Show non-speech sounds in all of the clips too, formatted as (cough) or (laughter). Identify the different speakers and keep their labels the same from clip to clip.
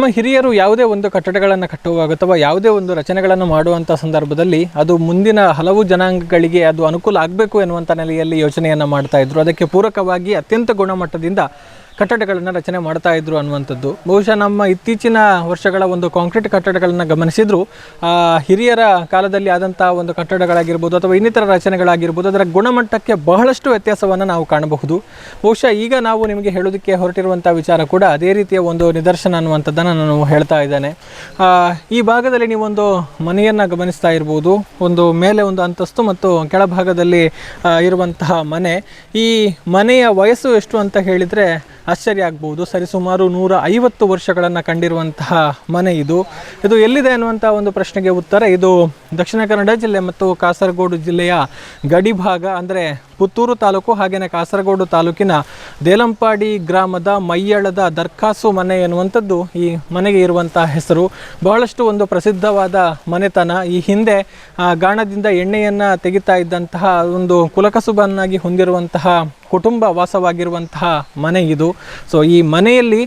Speaker 1: ನಮ್ಮ ಹಿರಿಯರು ಯಾವುದೇ ಒಂದು ಕಟ್ಟಡಗಳನ್ನು ಕಟ್ಟುವಾಗ ಅಥವಾ ಯಾವುದೇ ಒಂದು ರಚನೆಗಳನ್ನು ಮಾಡುವಂಥ ಸಂದರ್ಭದಲ್ಲಿ ಅದು ಮುಂದಿನ ಹಲವು ಜನಾಂಗಗಳಿಗೆ ಅದು ಅನುಕೂಲ ಆಗಬೇಕು ಎನ್ನುವಂಥ ನೆಲೆಯಲ್ಲಿ ಯೋಚನೆಯನ್ನು ಮಾಡ್ತಾ ಇದ್ರು. ಅದಕ್ಕೆ ಪೂರಕವಾಗಿ ಅತ್ಯಂತ ಗುಣಮಟ್ಟದಿಂದ ಕಟ್ಟಡಗಳನ್ನು ರಚನೆ ಮಾಡ್ತಾ ಇದ್ರು ಅನ್ನುವಂಥದ್ದು. ಬಹುಶಃ ನಮ್ಮ ಇತ್ತೀಚಿನ ವರ್ಷಗಳ ಒಂದು ಕಾಂಕ್ರೀಟ್ ಕಟ್ಟಡಗಳನ್ನು ಗಮನಿಸಿದ್ರು. ಹಿರಿಯರ ಕಾಲದಲ್ಲಿ ಆದಂಥ ಒಂದು ಕಟ್ಟಡಗಳಾಗಿರ್ಬೋದು ಅಥವಾ ಇನ್ನಿತರ ರಚನೆಗಳಾಗಿರ್ಬೋದು, ಅದರ ಗುಣಮಟ್ಟಕ್ಕೆ ಬಹಳಷ್ಟು ವ್ಯತ್ಯಾಸವನ್ನು ನಾವು ಕಾಣಬಹುದು. ಬಹುಶಃ ಈಗ ನಾವು ನಿಮಗೆ ಹೇಳೋದಕ್ಕೆ ಹೊರಟಿರುವಂಥ ವಿಚಾರ ಕೂಡ ಅದೇ ರೀತಿಯ ಒಂದು ನಿದರ್ಶನ ಅನ್ನುವಂಥದ್ದನ್ನು ನಾನು ಹೇಳ್ತಾ ಇದ್ದೇನೆ. ಈ ಭಾಗದಲ್ಲಿ ನೀವೊಂದು ಮನೆಯನ್ನು ಗಮನಿಸ್ತಾ ಇರ್ಬೋದು. ಒಂದು ಮೇಲೆ ಒಂದು ಅಂತಸ್ತು ಮತ್ತು ಕೆಳಭಾಗದಲ್ಲಿ ಇರುವಂತಹ ಮನೆ. ಈ ಮನೆಯ ವಯಸ್ಸು ಎಷ್ಟು ಅಂತ ಹೇಳಿದರೆ ಆಶ್ಚರ್ಯ ಆಗ್ಬೋದು. ಸರಿಸುಮಾರು ನೂರ ಐವತ್ತು ವರ್ಷಗಳನ್ನು ಕಂಡಿರುವಂತಹ ಮನೆ ಇದು. ಇದು ಎಲ್ಲಿದೆ ಅನ್ನುವಂಥ ಒಂದು ಪ್ರಶ್ನೆಗೆ ಉತ್ತರ, ಇದು ದಕ್ಷಿಣ ಕನ್ನಡ ಜಿಲ್ಲೆ ಮತ್ತು ಕಾಸರಗೋಡು ಜಿಲ್ಲೆಯ ಗಡಿ ಭಾಗ ಅಂದರೆ ಪುತ್ತೂರು ತಾಲೂಕು ಹಾಗೆಯೇ ಕಾಸರಗೋಡು ತಾಲೂಕಿನ ದೇಲಂಪಾಡಿ ಗ್ರಾಮದ ಮೈಯಳದ ದರ್ಖಾಸು ಮನೆ ಎನ್ನುವಂಥದ್ದು ಈ ಮನೆಗೆ ಇರುವಂಥ ಹೆಸರು. ಬಹಳಷ್ಟು ಒಂದು ಪ್ರಸಿದ್ಧವಾದ ಮನೆತನ. ಈ ಹಿಂದೆ ಗಾಣದಿಂದ ಎಣ್ಣೆಯನ್ನು ತೆಗಿತಾ ಇದ್ದಂತಹ ಒಂದು ಕುಲಕಸುಬನ್ನಾಗಿ ಹೊಂದಿರುವಂತಹ ಕುಟುಂಬ ವಾಸವಾಗಿರುವಂತಹ ಮನೆ ಇದು. ಸೊ ಈ ಮನೆಯಲ್ಲಿ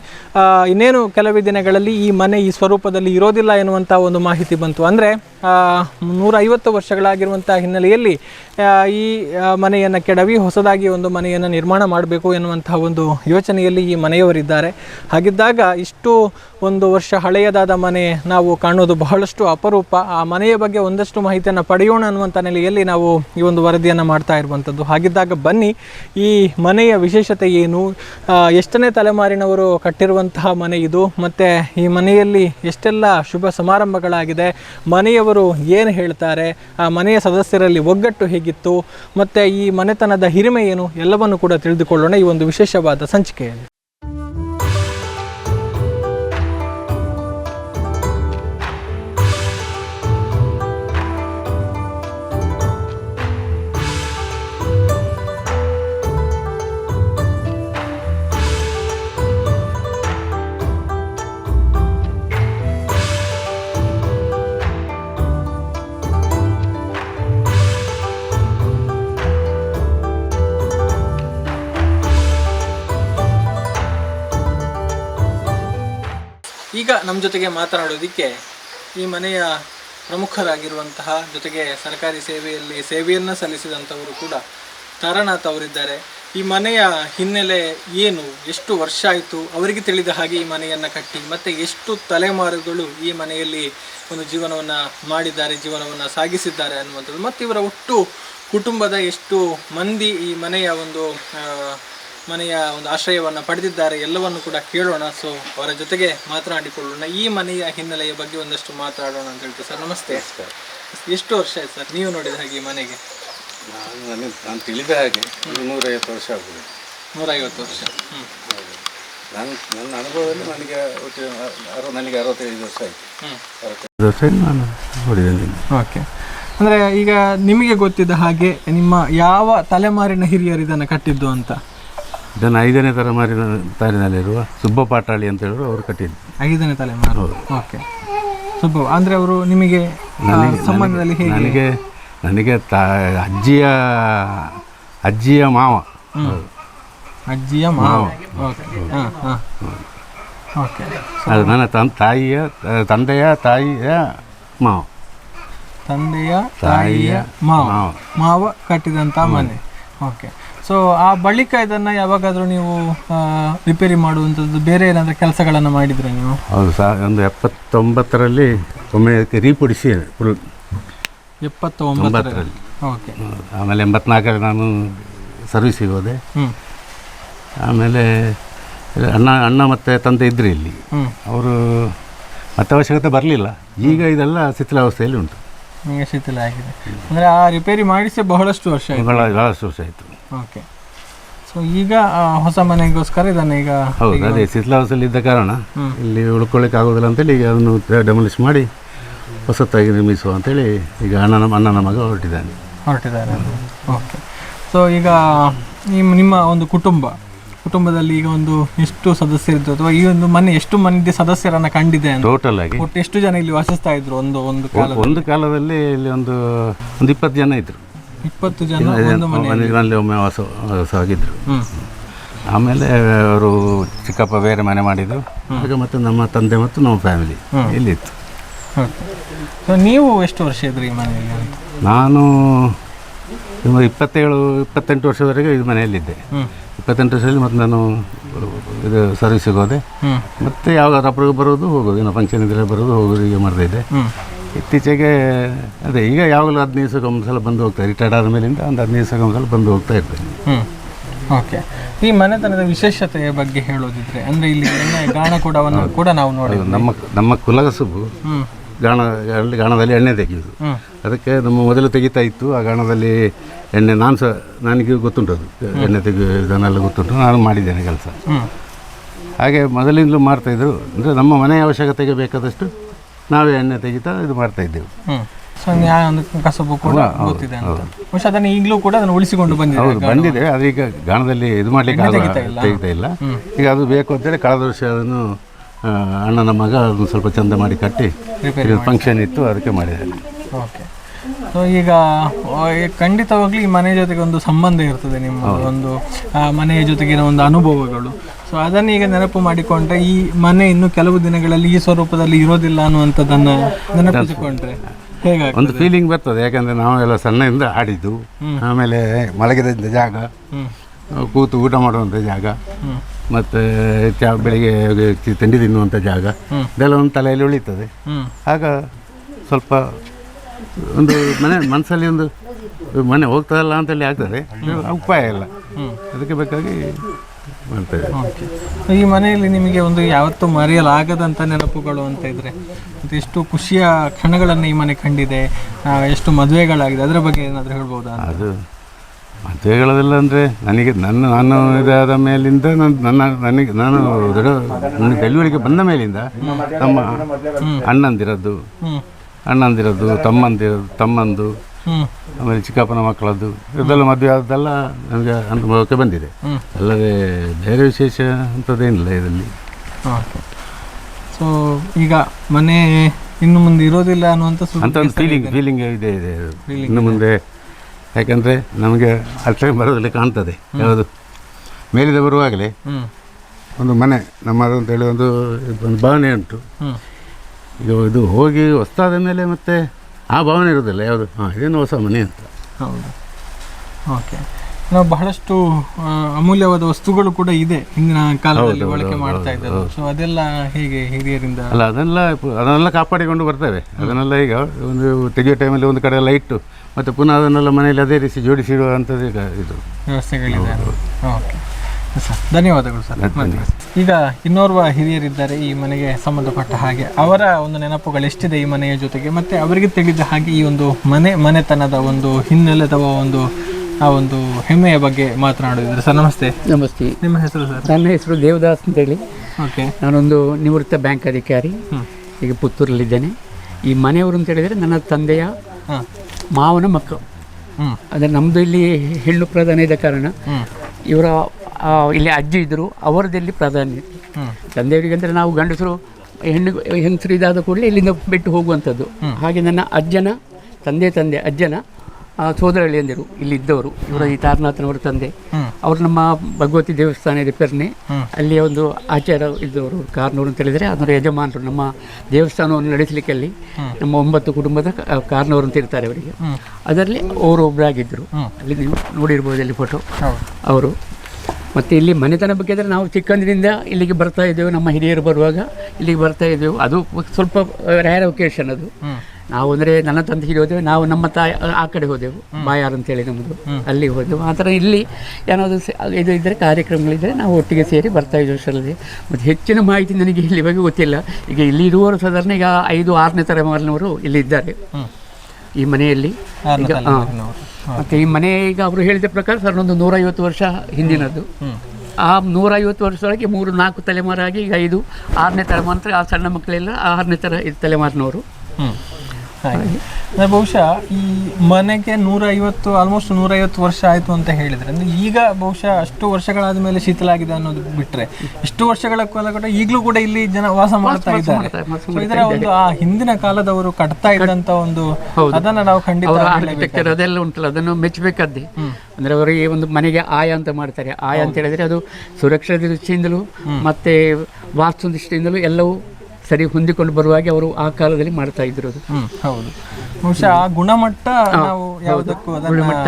Speaker 1: ಇನ್ನೇನು ಕೆಲವೇ ದಿನಗಳಲ್ಲಿ ಈ ಮನೆ ಈ ಸ್ವರೂಪದಲ್ಲಿ ಇರೋದಿಲ್ಲ ಎನ್ನುವಂಥ ಒಂದು ಮಾಹಿತಿ ಬಂತು. ಅಂದರೆ ನೂರ ಐವತ್ತು ವರ್ಷಗಳಾಗಿರುವಂಥ ಹಿನ್ನೆಲೆಯಲ್ಲಿ ಈ ಮನೆಯನ್ನು ಕೆಡವಿ ಹೊಸದಾಗಿ ಒಂದು ಮನೆಯನ್ನು ನಿರ್ಮಾಣ ಮಾಡಬೇಕು ಎನ್ನುವಂಥ ಒಂದು ಯೋಚನೆಯಲ್ಲಿ ಈ ಮನೆಯವರಿದ್ದಾರೆ. ಹಾಗಿದ್ದಾಗ ಇಷ್ಟು ಒಂದು ವರ್ಷ ಹಳೆಯದಾದ ಮನೆ ನಾವು ಕಾಣೋದು ಬಹಳಷ್ಟು ಅಪರೂಪ. ಆ ಮನೆಯ ಬಗ್ಗೆ ಒಂದಷ್ಟು ಮಾಹಿತಿಯನ್ನು ಪಡೆಯೋಣ ಅನ್ನುವಂಥ ನೆಲೆಯಲ್ಲಿ ನಾವು ಈ ಒಂದು ವರದಿಯನ್ನು ಮಾಡ್ತಾ ಇರುವಂಥದ್ದು ಹಾಗಿದ್ದಾಗ ಬನ್ನಿ, ಈ ಮನೆಯ ವಿಶೇಷತೆ ಏನು? ಎಷ್ಟನೇ ತಲೆಮಾರಿನವರು ಕಟ್ಟಿರುವಂತಹ ಮನೆ ಇದು? ಮತ್ತು ಈ ಮನೆಯಲ್ಲಿ ಎಷ್ಟೆಲ್ಲ ಶುಭ ಸಮಾರಂಭಗಳಾಗಿದೆ? ಮನೆಯವರು ಏನು ಹೇಳ್ತಾರೆ? ಆ ಮನೆಯ ಸದಸ್ಯರಲ್ಲಿ ಒಗ್ಗಟ್ಟು ಹೇಗಿತ್ತು? ಮತ್ತು ಈ ಮನೆತನದ ಹಿರಿಮೆ ಏನು? ಎಲ್ಲವನ್ನು ಕೂಡ ತಿಳಿದುಕೊಳ್ಳೋಣ ಈ ಒಂದು ವಿಶೇಷವಾದ ಸಂಚಿಕೆಯಲ್ಲಿ. ನಮ್ಮ ಜೊತೆಗೆ ಮಾತನಾಡೋದಕ್ಕೆ ಈ ಮನೆಯ ಪ್ರಮುಖರಾಗಿರುವಂತಹ ಜೊತೆಗೆ ಸರ್ಕಾರಿ ಸೇವೆಯಲ್ಲಿ, ಸೇವೆಯನ್ನು ಸಲ್ಲಿಸಿದಂಥವರು ಕೂಡ ತಾರಾನಾಥ್ ಅವರಿದ್ದಾರೆ ಈ ಮನೆಯ ಹಿನ್ನೆಲೆ ಏನು? ಎಷ್ಟು ವರ್ಷ ಆಯಿತು? ಅವರಿಗೆ ತಿಳಿದ ಹಾಗೆ ಈ ಮನೆಯನ್ನು ಕಟ್ಟಿ, ಮತ್ತು ಎಷ್ಟು ತಲೆಮಾರುಗಳು ಈ ಮನೆಯಲ್ಲಿ ಒಂದು ಜೀವನವನ್ನು ಮಾಡಿದ್ದಾರೆ, ಜೀವನವನ್ನು ಸಾಗಿಸಿದ್ದಾರೆ ಅನ್ನುವಂಥದ್ದು ಮತ್ತು ಇವರ ಒಟ್ಟು ಕುಟುಂಬದ ಎಷ್ಟು ಮಂದಿ ಈ ಮನೆಯ ಒಂದು ಮನೆಯ ಒಂದು ಆಶ್ರಯವನ್ನು ಪಡೆದಿದ್ದಾರೆ ಎಲ್ಲವನ್ನು ಕೂಡ ಕೇಳೋಣ. ಸೊ ಅವರ ಜೊತೆಗೆ ಮಾತನಾಡಿಕೊಳ್ಳೋಣ. ಈ ಮನೆಯ ಹಿನ್ನೆಲೆಯ ಬಗ್ಗೆ ಒಂದಷ್ಟು ಮಾತಾಡೋಣ ಅಂತ ಹೇಳ್ತೀವಿ. ಸರ್ ನಮಸ್ತೆ. ಸರ್ ಎಷ್ಟು ವರ್ಷ ಆಯ್ತು ಸರ್? ನೀವು ನೋಡಿದ ಹಾಗೆ ಈ ಮನೆಗೆ?
Speaker 2: ನಾನು ನನಗೆ ನಾನು ತಿಳಿದ ಹಾಗೆ ನೂರೈವತ್ತು ವರ್ಷ ಆಗ್ಬೋದು
Speaker 1: ನೂರೈವತ್ತು ವರ್ಷ. ಹ್ಞೂ
Speaker 2: ನಾನು ನನ್ನ ಅನುಭವದಲ್ಲಿ ನನಗೆ ಒಟ್ಟು ಅರ ನನಗೆ ಅರವತ್ತೈದು ವರ್ಷ ಆಯಿತು.
Speaker 1: ಹ್ಞೂ
Speaker 2: ಅರವತ್ತೈದು ವರ್ಷ ನಾನು ನೋಡಿದ್ದೇನೆ
Speaker 1: ಓಕೆ. ಅಂದರೆ ಈಗ ನಿಮಗೆ ಗೊತ್ತಿದ್ದ ಹಾಗೆ ನಿಮ್ಮ ಯಾವ ತಲೆಮಾರಿನ ಹಿರಿಯರು ಇದನ್ನು ಕಟ್ಟಿದ್ದು ಅಂತ?
Speaker 2: ಇದನ್ನು ಐದನೇ ತಲೆಮಾರಿನ ತಾರಿನಲ್ಲಿರುವ ಸುಬ್ಬ ಪಾಟಾಳಿ ಅಂತ ಹೇಳಿದ್ರು ಅವರು ಕಟ್ಟಿದ್ದು
Speaker 1: ಐದನೇ ತಲೆಮಾರು ಓಕೆ. ಸುಬ್ಬ ಅಂದರೆ ಅವರು ನಿಮಗೆ ಆ, ಸಂಬಂಧದಲ್ಲಿ ಹೇಗೆ?
Speaker 2: ನನಗೆ ನನಗೆ ತಾ ಅಜ್ಜಿಯ ಅಜ್ಜಿಯ ಮಾವ. ಹೌದು.
Speaker 1: ಅಜ್ಜಿಯ ಮಾವ. ಓಕೆ. ಹಾಂ ಹಾಂ. ಓಕೆ.
Speaker 2: ಅದು ನನ್ನ ತನ್ ತಾಯಿಯ ತಂದೆಯ ತಾಯಿಯ ಮಾವ.
Speaker 1: ತಂದೆಯ ತಾಯಿಯ ಮಾವ.
Speaker 2: ಮಾವ.
Speaker 1: ಮಾವ ಕಟ್ಟಿದಂಥ ಮನೆ. ಓಕೆ. ಸೊ ಆ ಬಳಿಕ ಇದನ್ನು ಯಾವಾಗಾದರೂ ನೀವು ರಿಪೇರಿ ಮಾಡುವಂಥದ್ದು ಬೇರೆ ಏನಾದರೂ ಕೆಲಸಗಳನ್ನು ಮಾಡಿದ್ರೆ ನೀವು?
Speaker 2: ಹೌದು ಸರ್ ಒಂದು ಎಪ್ಪತ್ತೊಂಬತ್ತರಲ್ಲಿ ಒಮ್ಮೆ ಅದಕ್ಕೆ ರೀಪುಡಿಸಿ ಫುಲ್
Speaker 1: ಎಪ್ಪತ್ತ ಒಂಬತ್ತರಲ್ಲಿ
Speaker 2: ಒಂಬತ್ತರಲ್ಲಿ
Speaker 1: ಓಕೆ
Speaker 2: ಆಮೇಲೆ ಎಂಬತ್ನಾಲ್ಕರಲ್ಲಿ ನಾನು ಸರ್ವಿಸಿಗೆ ಹೋದೆ. ಆಮೇಲೆ ಅಣ್ಣ ಅಣ್ಣ ಮತ್ತು ತಂದೆ ಇದ್ದರು ಇಲ್ಲಿ. ಅವರು ಮತ್ತೆ ಅವಶ್ಯಕತೆ ಬರಲಿಲ್ಲ. ಈಗ ಇದೆಲ್ಲ ಶಿಥಿಲಾವಸ್ಥೆಯಲ್ಲಿ ಉಂಟು.
Speaker 1: ಶಿಥಿಲ ಆಗಿದೆ. ಅಂದರೆ ಆ ರಿಪೇರಿ ಮಾಡಿಸಿ ಬಹಳಷ್ಟು ವರ್ಷ
Speaker 2: ಬಹಳ ಬಹಳಷ್ಟು ವರ್ಷ ಆಯಿತು.
Speaker 1: ಓಕೆ ಸೊ ಈಗ ಆ, ಹೊಸ ಮನೆಗೋಸ್ಕರ ಇದನ್ನು ಈಗ
Speaker 2: ಹೌದು ಅದೇ ಶಿಥಿಲಾವಸ್ಥೆಯಲ್ಲಿ ಇದ್ದ ಕಾರಣ ಇಲ್ಲಿ ಉಳ್ಕೊಳ್ಳಿಕ್ಕೆ ಆಗೋದಿಲ್ಲ ಅಂತೇಳಿ ಈಗ ಅದನ್ನು ಡೆಮಲಿಷ್ ಮಾಡಿ ಹೊಸತಾಗಿ ನಿರ್ಮಿಸುವ ಅಂತೇಳಿ ಈಗ ಅಣ್ಣನ ಅಣ್ಣನ ಮಗ ಹೊರಟಿದ್ದಾನೆ.
Speaker 1: ಹೊರಟಿದ್ದಾರೆ. ಓಕೆ ಸೊ ಈಗ ನಿಮ್ಮ ನಿಮ್ಮ ಒಂದು ಕುಟುಂಬ ಕುಟುಂಬದಲ್ಲಿ ಈಗ ಒಂದು ಎಷ್ಟು ಸದಸ್ಯರಿದ್ದು ಅಥವಾ ಈ ಒಂದು ಮನೆ ಎಷ್ಟು ಮಂದಿ ಸದಸ್ಯರನ್ನ ಕಂಡಿದೆ ಅಂತ
Speaker 2: ಟೋಟಲ್ ಆಗಿ.
Speaker 1: ಒಟ್ಟು ಎಷ್ಟು ಜನ ಇಲ್ಲಿ ವಾಸಿಸ್ತಾ ಇದ್ರು ಒಂದು ಒಂದು ಕಾಲ
Speaker 2: ಒಂದು ಕಾಲದಲ್ಲಿ ಇಲ್ಲಿ ಒಂದು ಒಂದು ಇಪ್ಪತ್ತು ಜನ ಇದ್ದರು
Speaker 1: ಇಪ್ಪತ್ತು ಜನ ಒಂದು ಮನೆ
Speaker 2: ಮನೆಯಲ್ಲಿ. ಒಮ್ಮೆ ವಾಸ ವಾಸವಾಗಿದ್ದರು ಆಮೇಲೆ ಅವರು ಚಿಕ್ಕಪ್ಪ ಬೇರೆ ಮನೆ ಮಾಡಿದರು. ಆಗ ಮತ್ತು ನಮ್ಮ ತಂದೆ ಮತ್ತು ನಮ್ಮ ಫ್ಯಾಮಿಲಿ ಇಲ್ಲಿತ್ತು.
Speaker 1: ನೀವು ಎಷ್ಟು ವರ್ಷ ಇದ್ರಿ ಈ ಮನೆಯಲ್ಲಿ
Speaker 2: ನಾನು ಸುಮಾರು ಇಪ್ಪತ್ತೇಳು ಇಪ್ಪತ್ತೆಂಟು ವರ್ಷದವರೆಗೆ ಇದು ಮನೆಯಲ್ಲಿದ್ದೆ. ಇಪ್ಪತ್ತೆಂಟು ವರ್ಷದಲ್ಲಿ ಮತ್ತು ನಾನು ಇದು ಸರ್ವಿಸಿಗೆ ಹೋದೆ. ಮತ್ತೆ ಯಾವಾಗ ಅಪ್ರಿಗೆ ಬರೋದು ಹೋಗೋದು ಏನೋ ಫಂಕ್ಷನ್ ಇದ್ದರೆ ಬರೋದು ಹೋಗೋದು ಈಗ ಮಾಡ್ತಾಯಿದ್ದೆ ಇತ್ತೀಚೆಗೆ ಅದೇ ಈಗ ಯಾವಾಗಲೂ ಹದಿನೈದು ದಿವಸಕ್ಕೆ ಒಂದು ಸಲ ಬಂದು ಹೋಗ್ತಾರೆ ರಿಟೈರ್ಡ್ ಆದಮೇಲಿಂದ ಒಂದು ಹದಿನೈದು ದಿವಸಕ್ಕೆ ಒಂದು ಸಲ ಬಂದು ಹೋಗ್ತಾ ಇರ್ತೇನೆ.
Speaker 1: ಹ್ಞೂ ಓಕೆ ಈ ಮನೆತನದ ವಿಶೇಷತೆಯ ಬಗ್ಗೆ ಹೇಳೋದಿದ್ರೆ ಅಂದರೆ ಇಲ್ಲಿ ಗಾಣ ಕೂಡ ಕೂಡ ನಾವು ನೋಡಿದ್ವಿ.
Speaker 2: ನಮ್ಮ ನಮ್ಮ ಕುಲಗಸುಬು ಗಾಣ ಅಲ್ಲಿ ಗಾಣದಲ್ಲಿ ಎಣ್ಣೆ ತೆಗೆಯೋದು. ಅದಕ್ಕೆ ನಮ್ಮ ಮೊದಲು ತೆಗಿತಾ ಇತ್ತು ಆ ಗಾಣದಲ್ಲಿ ಎಣ್ಣೆ ನಾನು ಸಹ ನನಗೆ ಗೊತ್ತುಂಟು ಅದು. ಎಣ್ಣೆ ತೆಗೆಯೋ ಇದನ್ನೆಲ್ಲ ಗೊತ್ತುಂಟು. ನಾನು ಮಾಡಿದ್ದೇನೆ ಕೆಲಸ. ಹಾಗೆ ಮೊದಲಿಂದಲೂ ಮಾಡ್ತಾಯಿದ್ರು ಅಂದರೆ ನಮ್ಮ ಮನೆಯ ಅವಶ್ಯಕತೆಗೆ ಬೇಕಾದಷ್ಟು ನಾವೇ ಎಣ್ಣೆ ತೆಗಿತಾ ಇದು ಮಾಡ್ತಾ
Speaker 1: ಇದ್ದೇವೆ. ಸೊ ಒಂದು ಕಸಬು ಕೂಡ ಗೊತ್ತಿದೆ ಅಂತ. ಬಹುಶಃ ಅದನ್ನು ಈಗಲೂ ಕೂಡ ಅದನ್ನು ಉಳಿಸಿಕೊಂಡು ಬಂದಿದೆ.
Speaker 2: ಹೌದು ಬಂದಿದೆ. ಆದರೆ ಈಗ ಗಾಣದಲ್ಲಿ ಇದು ಮಾಡ್ಲಿಕ್ಕೆ ತೆಗಿತಾ ಇಲ್ಲ. ಈಗ ಅದು ಬೇಕು ಅಂತೇಳಿ ಕಳೆದ ವರ್ಷ ಅದನ್ನು ಆ, ಅಣ್ಣನ ಮಗ ಅದನ್ನು ಸ್ವಲ್ಪ ಚಂದ ಮಾಡಿ ಕಟ್ಟಿ
Speaker 1: ರಿಪೇರಿ
Speaker 2: ಫಂಕ್ಷನ್ ಇತ್ತು ಅದಕ್ಕೆ ಮಾಡಿದೆ
Speaker 1: ಓಕೆ ಸೊ ಈಗ ಆ, ಈ ಖಂಡಿತವಾಗ್ಲೂ ಈ ಮನೆ ಜೊತೆಗೆ ಒಂದು ಸಂಬಂಧ ಇರ್ತದೆ ನಿಮ್ಮ ಒಂದು ಆ, ಮನೆಯ ಜೊತೆಗಿನ ಒಂದು ಅನುಭವಗಳು. ಸೊ ಅದನ್ನು ಈಗ ನೆನಪು ಮಾಡಿಕೊಂಡ್ರೆ ಈ ಮನೆ ಇನ್ನು ಕೆಲವು ದಿನಗಳಲ್ಲಿ ಈ ಸ್ವರೂಪದಲ್ಲಿ ಇರೋದಿಲ್ಲ ಅನ್ನುವಂಥದ್ದನ್ನು ನೆನಪಿಸಿಕೊಂಡ್ರೆ
Speaker 2: ಒಂದು ಫೀಲಿಂಗ್ ಬರ್ತದೆ. ಯಾಕಂದ್ರೆ ನಾವೆಲ್ಲ ಸಣ್ಣದಿಂದ ಆಡಿದ್ದು. ಆಮೇಲೆ ಮಲಗಿದ ಜಾಗ ಕೂತು ಊಟ ಮಾಡುವಂಥ ಜಾಗ ಮತ್ತು ಚಾ ಬೆಳಿಗ್ಗೆ ತಿಂಡಿ ತಿನ್ನುವಂಥ ಜಾಗ. ಇದೆಲ್ಲ ಒಂದು ತಲೆಯಲ್ಲಿ ಉಳಿತದೆ. ಆಗ ಸ್ವಲ್ಪ ಒಂದು ಮನೆ ಮನಸ್ಸಲ್ಲಿ ಒಂದು ಮನೆ ಹೋಗ್ತದಲ್ಲ ಅಂತೇಳಿ ಆಗ್ತದೆ. ಉಪಾಯ ಇಲ್ಲ. ಅದಕ್ಕೆ ಬೇಕಾಗಿ
Speaker 1: ಓಕೆ ಈ ಮನೆಯಲ್ಲಿ ನಿಮಗೆ ಒಂದು ಯಾವತ್ತೂ ಮರೆಯಲಾಗದಂಥ ನೆನಪುಗಳು ಅಂತ ಇದ್ರೆ ಮತ್ತೆ ಎಷ್ಟು ಖುಷಿಯ ಕ್ಷಣಗಳನ್ನು ಈ ಮನೆ ಕಂಡಿದೆ ಆ, ಎಷ್ಟು ಮದುವೆಗಳಾಗಿದೆ ಅದರ ಬಗ್ಗೆ ಏನಾದರೂ ಹೇಳ್ಬೋದಾ
Speaker 2: ಅದು ಮದುವೆಗಳದೆಲ್ಲ ಅಂದರೆ ನನಗೆ ನನ್ನ ನಾನು ಇದಾದ ಮೇಲಿಂದ ನನ್ನ ನನ್ನ ನನಗೆ ನಾನು ದೊಡ್ಡ ನನ್ನ ತಿಳುವಳಿಕೆ ಬಂದ ಮೇಲಿಂದ ನಮ್ಮ ಅಣ್ಣಂದಿರದ್ದು
Speaker 1: ಅಣ್ಣಂದಿರೋದು
Speaker 2: ಅಣ್ಣಂದಿರದ್ದು ತಮ್ಮಂದಿರದ್ದು ತಮ್ಮಂದು ಆಮೇಲೆ ಚಿಕ್ಕಪ್ಪನ ಮಕ್ಕಳದ್ದು. ಇದೆಲ್ಲ ಮದುವೆ ಆದ್ದೆಲ್ಲ ನನಗೆ ಅನುಭವಕ್ಕೆ ಬಂದಿದೆ. ಅಲ್ಲದೆ ಬೇರೆ ವಿಶೇಷ ಅಂಥದ್ದೇನಿಲ್ಲ ಇದರಲ್ಲಿ.
Speaker 1: ಸೊ ಈಗ ಮನೆ ಇನ್ನು ಮುಂದೆ ಇರೋದಿಲ್ಲ ಅನ್ನುವಂಥ
Speaker 2: ಅಂತ ಒಂದು ಫೀಲಿಂಗ್ ಫೀಲಿಂಗ್ ಇದೆ. ಇದೆ ಇನ್ನು ಮುಂದೆ ಯಾಕಂದರೆ ನಮಗೆ ಅಷ್ಟೇ ಬರೋದ್ರಲ್ಲಿ ಕಾಣ್ತದೆ. ಯಾವುದು? ಮೇಲಿದೆ ಬರುವಾಗಲೇ ಒಂದು ಮನೆ ನಮ್ಮದು ಅಂತೇಳಿ ಒಂದು ಒಂದು ಭಾವನೆ ಉಂಟು. ಈಗ ಇದು ಹೋಗಿ ಹೊಸ್ತಾದ ಮೇಲೆ ಮತ್ತೆ ಆ ಭಾವನೆ ಇರೋದಿಲ್ಲ ಯಾವುದು? ಹಾಂ ಇದೇನು ಹೊಸ ಮನೆ ಅಂತ.
Speaker 1: ಹೌದು. ಓಕೆ ನಾವು ಬಹಳಷ್ಟು ಆ, ಅಮೂಲ್ಯವಾದ ವಸ್ತುಗಳು ಕೂಡ ಇದೆ ಹಿಂದಿನ ಕಾಲದಲ್ಲಿ ಬಳಕೆ ಮಾಡ್ತಾ ಇದ್ದಾರೆ ಸೊ ಅದೆಲ್ಲ ಹೇಗೆ ಹಿರಿಯರಿಂದ?
Speaker 2: ಅಲ್ಲ ಅದನ್ನೆಲ್ಲ ಪು- ಅದನ್ನೆಲ್ಲ ಕಾಪಾಡಿಕೊಂಡು ಬರ್ತೇವೆ. ಅದನ್ನೆಲ್ಲ ಈಗ ಒಂದು ತೆಗೆಯೋ ಟೈಮಲ್ಲಿ ಒಂದು ಕಡೆ ಎಲ್ಲ ಇಟ್ಟು ಮತ್ತು ಪುನಃ ಅದನ್ನೆಲ್ಲ ಮನೆಯಲ್ಲಿ ಅದೇ ರೀತಿ ಜೋಡಿಸಿಡುವಂಥದ್ದು ಈಗ ಇದು.
Speaker 1: ವ್ಯವಸ್ಥೆಗಳಿದೆ ಓಕೆ ಸರ್ ಧನ್ಯವಾದಗಳು ಸರ್. ಮತ್ತೆ ಈಗ ಇನ್ನೋರ್ವ ಹಿರಿಯರಿದ್ದಾರೆ ಈ ಮನೆಗೆ ಸಂಬಂಧಪಟ್ಟ ಹಾಗೆ. ಅವರ ಒಂದು ನೆನಪುಗಳು ಎಷ್ಟಿದೆ ಈ ಮನೆಯ ಜೊತೆಗೆ? ಮತ್ತೆ ಅವರಿಗೆ ತಿಳಿದ ಹಾಗೆ ಈ ಒಂದು ಮನೆ ಮನೆತನದ ಒಂದು ಹಿನ್ನೆಲೆ ಅಥವಾ ಒಂದು ಆ ಒಂದು ಹೆಮ್ಮೆಯ ಬಗ್ಗೆ ಮಾತನಾಡಿದ್ರೆ ಸರ್ ನಮಸ್ತೆ.
Speaker 3: ನಮಸ್ತೆ.
Speaker 1: ನಿಮ್ಮ ಹೆಸರು ಸರ್?
Speaker 3: ನನ್ನ ಹೆಸರು ದೇವದಾಸ್ ಅಂತೇಳಿ
Speaker 1: ಓಕೆ.
Speaker 3: ನಾನೊಂದು ನಿವೃತ್ತ ಬ್ಯಾಂಕ್ ಅಧಿಕಾರಿ. ಈಗ ಪುತ್ತೂರಲ್ಲಿದ್ದೇನೆ. ಈ ಮನೆಯವರು ಅಂತ ಹೇಳಿದರೆ ನನ್ನ ತಂದೆಯ ಮಾವನ ಮಕ್ಕಳು. ಅಂದರೆ ನಮ್ಮದು ಇಲ್ಲಿ ಹೆಣ್ಣು ಪ್ರಧಾನ ಇದ್ದ ಕಾರಣ ಇವರ ಇಲ್ಲಿ ಅಜ್ಜಿ ಇದ್ದರು ಅವರದಲ್ಲಿ ಪ್ರಾಧಾನ್ಯ? ತಂದೆಯವರಿಗೆ ಅಂದರೆ ನಾವು ಗಂಡಸರು ಹೆಣ್ಣು ಹೆಂಗಸರು ಇದಾದ ಕೂಡಲೇ ಇಲ್ಲಿಂದ ಬಿಟ್ಟು ಹೋಗುವಂಥದ್ದು. ಹಾಗೆ ನನ್ನ ಅಜ್ಜನ ತಂದೆ ತಂದೆ ಅಜ್ಜನ ಸೋದರಳಿಯಂದಿರು ಇಲ್ಲಿ ಇದ್ದವರು ಇವರ ಈ ತಾರನಾಥನವರ ತಂದೆ. ಅವರು ನಮ್ಮ ಭಗವತಿ ದೇವಸ್ಥಾನ ಇದೆ ಪೆರ್ನೆ
Speaker 1: ಹ್ಮ್.
Speaker 3: ಅಲ್ಲಿಯ ಒಂದು ಆಚಾರ ಇದ್ದವರು ಕಾರ್ನೂರು ಅಂತ ಹೇಳಿದರೆ ಅದರ ಯಜಮಾನರು ನಮ್ಮ ದೇವಸ್ಥಾನವನ್ನು ನಡೆಸಲಿಕ್ಕೆ ಅಲ್ಲಿ ನಮ್ಮ ಒಂಬತ್ತು ಕುಟುಂಬದ ಕಾರ್ನೂರು ಕಾರ್ನವರು ಅಂತ ಇರ್ತಾರೆ ಅವರಿಗೆ. ಅದರಲ್ಲಿ ಅವರು ಒಬ್ಬರಾಗಿದ್ದರು ಅಲ್ಲಿ ನೀವು ನೋಡಿರ್ಬೋದು ಅಲ್ಲಿ ಫೋಟೋ ಅವರು. ಮತ್ತು ಇಲ್ಲಿ ಮನೆತನ ಬಗ್ಗೆ ನಾವು ಚಿಕ್ಕಂದಿನಿಂದ ಇಲ್ಲಿಗೆ ಬರ್ತಾ ಇದ್ದೇವೆ ನಮ್ಮ ಹಿರಿಯರು ಬರುವಾಗ ಇಲ್ಲಿಗೆ ಬರ್ತಾ ಇದ್ದೇವೆ. ಅದು ಸ್ವಲ್ಪ ರೇರ್ ಒಕೇಶನ್ ಅದು. ನಾವು ಅಂದರೆ ನನ್ನ ತಂದೆಗೆ ಹೋದೆವು ನಾವು ನಮ್ಮ ತಾಯಿ ಆ ಕಡೆ ಹೋದೆವು ಬಾಯಾರು ಅಂತೇಳಿ ನಮ್ಮದು ಅಲ್ಲಿಗೆ ಹೋದೆವು. ಆ ಥರ ಇಲ್ಲಿ ಏನಾದರೂ ಇದು ಇದ್ದರೆ ಕಾರ್ಯಕ್ರಮಗಳಿದ್ದರೆ ನಾವು ಒಟ್ಟಿಗೆ ಸೇರಿ ಬರ್ತಾ ಇದ್ದೇವೆ ಅಷ್ಟರಲ್ಲಿ ಮತ್ತು ಹೆಚ್ಚಿನ ಮಾಹಿತಿ ನನಗೆ ಇಲ್ಲಿ ಬಗ್ಗೆ ಗೊತ್ತಿಲ್ಲ. ಈಗ ಇಲ್ಲಿ ಇರುವವರು ಸಾಧಾರಣ ಈಗ ಐದು ಆರನೇ ತಲೆಮಾರಿನವರು ಇಲ್ಲಿ ಇದ್ದಾರೆ. ಈ ಮನೆಯಲ್ಲಿ ಈಗ
Speaker 1: ತಲೆಮಾರಿನವರು.
Speaker 3: ಮತ್ತು ಈ ಮನೆ ಈಗ ಅವರು ಹೇಳಿದ ಪ್ರಕಾರ ಸರ್ ಒಂದು ನೂರೈವತ್ತು ವರ್ಷ ಹಿಂದಿನದ್ದು. ಆ ನೂರೈವತ್ತು ವರ್ಷದೊಳಗೆ ಮೂರು ನಾಲ್ಕು ತಲೆಮಾರಾಗಿ ಈಗ ಐದು ಆರನೇ ತಲೆಮಾರು ಆ ಸಣ್ಣ ಮಕ್ಕಳೆಲ್ಲ ಆರನೇ ತರ ತಲೆಮಾರಿನವರು.
Speaker 1: ಹಾಗೆ. ಬಹುಶಃ ಈ ಮನೆಗೆ ನೂರ ಐವತ್ತು ಆಲ್ಮೋಸ್ಟ್ ನೂರ ಐವತ್ತು ವರ್ಷ ಆಯ್ತು ಅಂತ ಹೇಳಿದ್ರೆ ಅಂದ್ರೆ ಈಗ ಬಹುಶಃ ಅಷ್ಟು ವರ್ಷಗಳಾದ ಮೇಲೆ ಶೀತಲಾಗಿದೆ ಅನ್ನೋದು ಬಿಟ್ರೆ ಇಷ್ಟು ವರ್ಷಗಳ ಕಾಲ ಕೂಡ ಈಗಲೂ ಕೂಡ ಇಲ್ಲಿ ಜನ ವಾಸ ಮಾಡ್ತಾ ಇದ್ದಾರೆ. ಇದರ ಒಂದು ಆ ಹಿಂದಿನ ಕಾಲದವರು ಕಟ್ತಾ ಇದ್ದಂತ ಒಂದು ಅದನ್ನ ನಾವು ಖಂಡಿತ
Speaker 3: ಅವರ ಆರ್ಕಿಟೆಕ್ಚರ್ ಅದೆಲ್ಲ ಉಂಟಲ್ಲ ಅದನ್ನು ಮೆಚ್ಚಬೇಕಾದ್ದೆ. ಅಂದ್ರೆ ಈ ಒಂದು ಮನೆಗೆ ಆಯ ಅಂತ ಮಾಡ್ತಾರೆ. ಆಯ ಅಂತ ಹೇಳಿದ್ರೆ ಅದು ಸುರಕ್ಷತೆ ದೃಷ್ಟಿಯಿಂದಲೂ ಮತ್ತೆ ವಾಸ್ತು ದೃಷ್ಟಿಯಿಂದಲೂ ಎಲ್ಲವೂ ಸರಿ ಹೊಂದಿಕೊಂಡು ಬರುವಾಗೆ ಅವರು ಆ ಕಾಲದಲ್ಲಿ ಮಾಡ್ತಾ ಇದ್ರು ಅದು
Speaker 1: ಹೌದು. ಬಹುಶಃ ಆ ಗುಣಮಟ್ಟ ನಾವು ಯಾವುದಕ್ಕೂ
Speaker 3: ಗುಣಮಟ್ಟ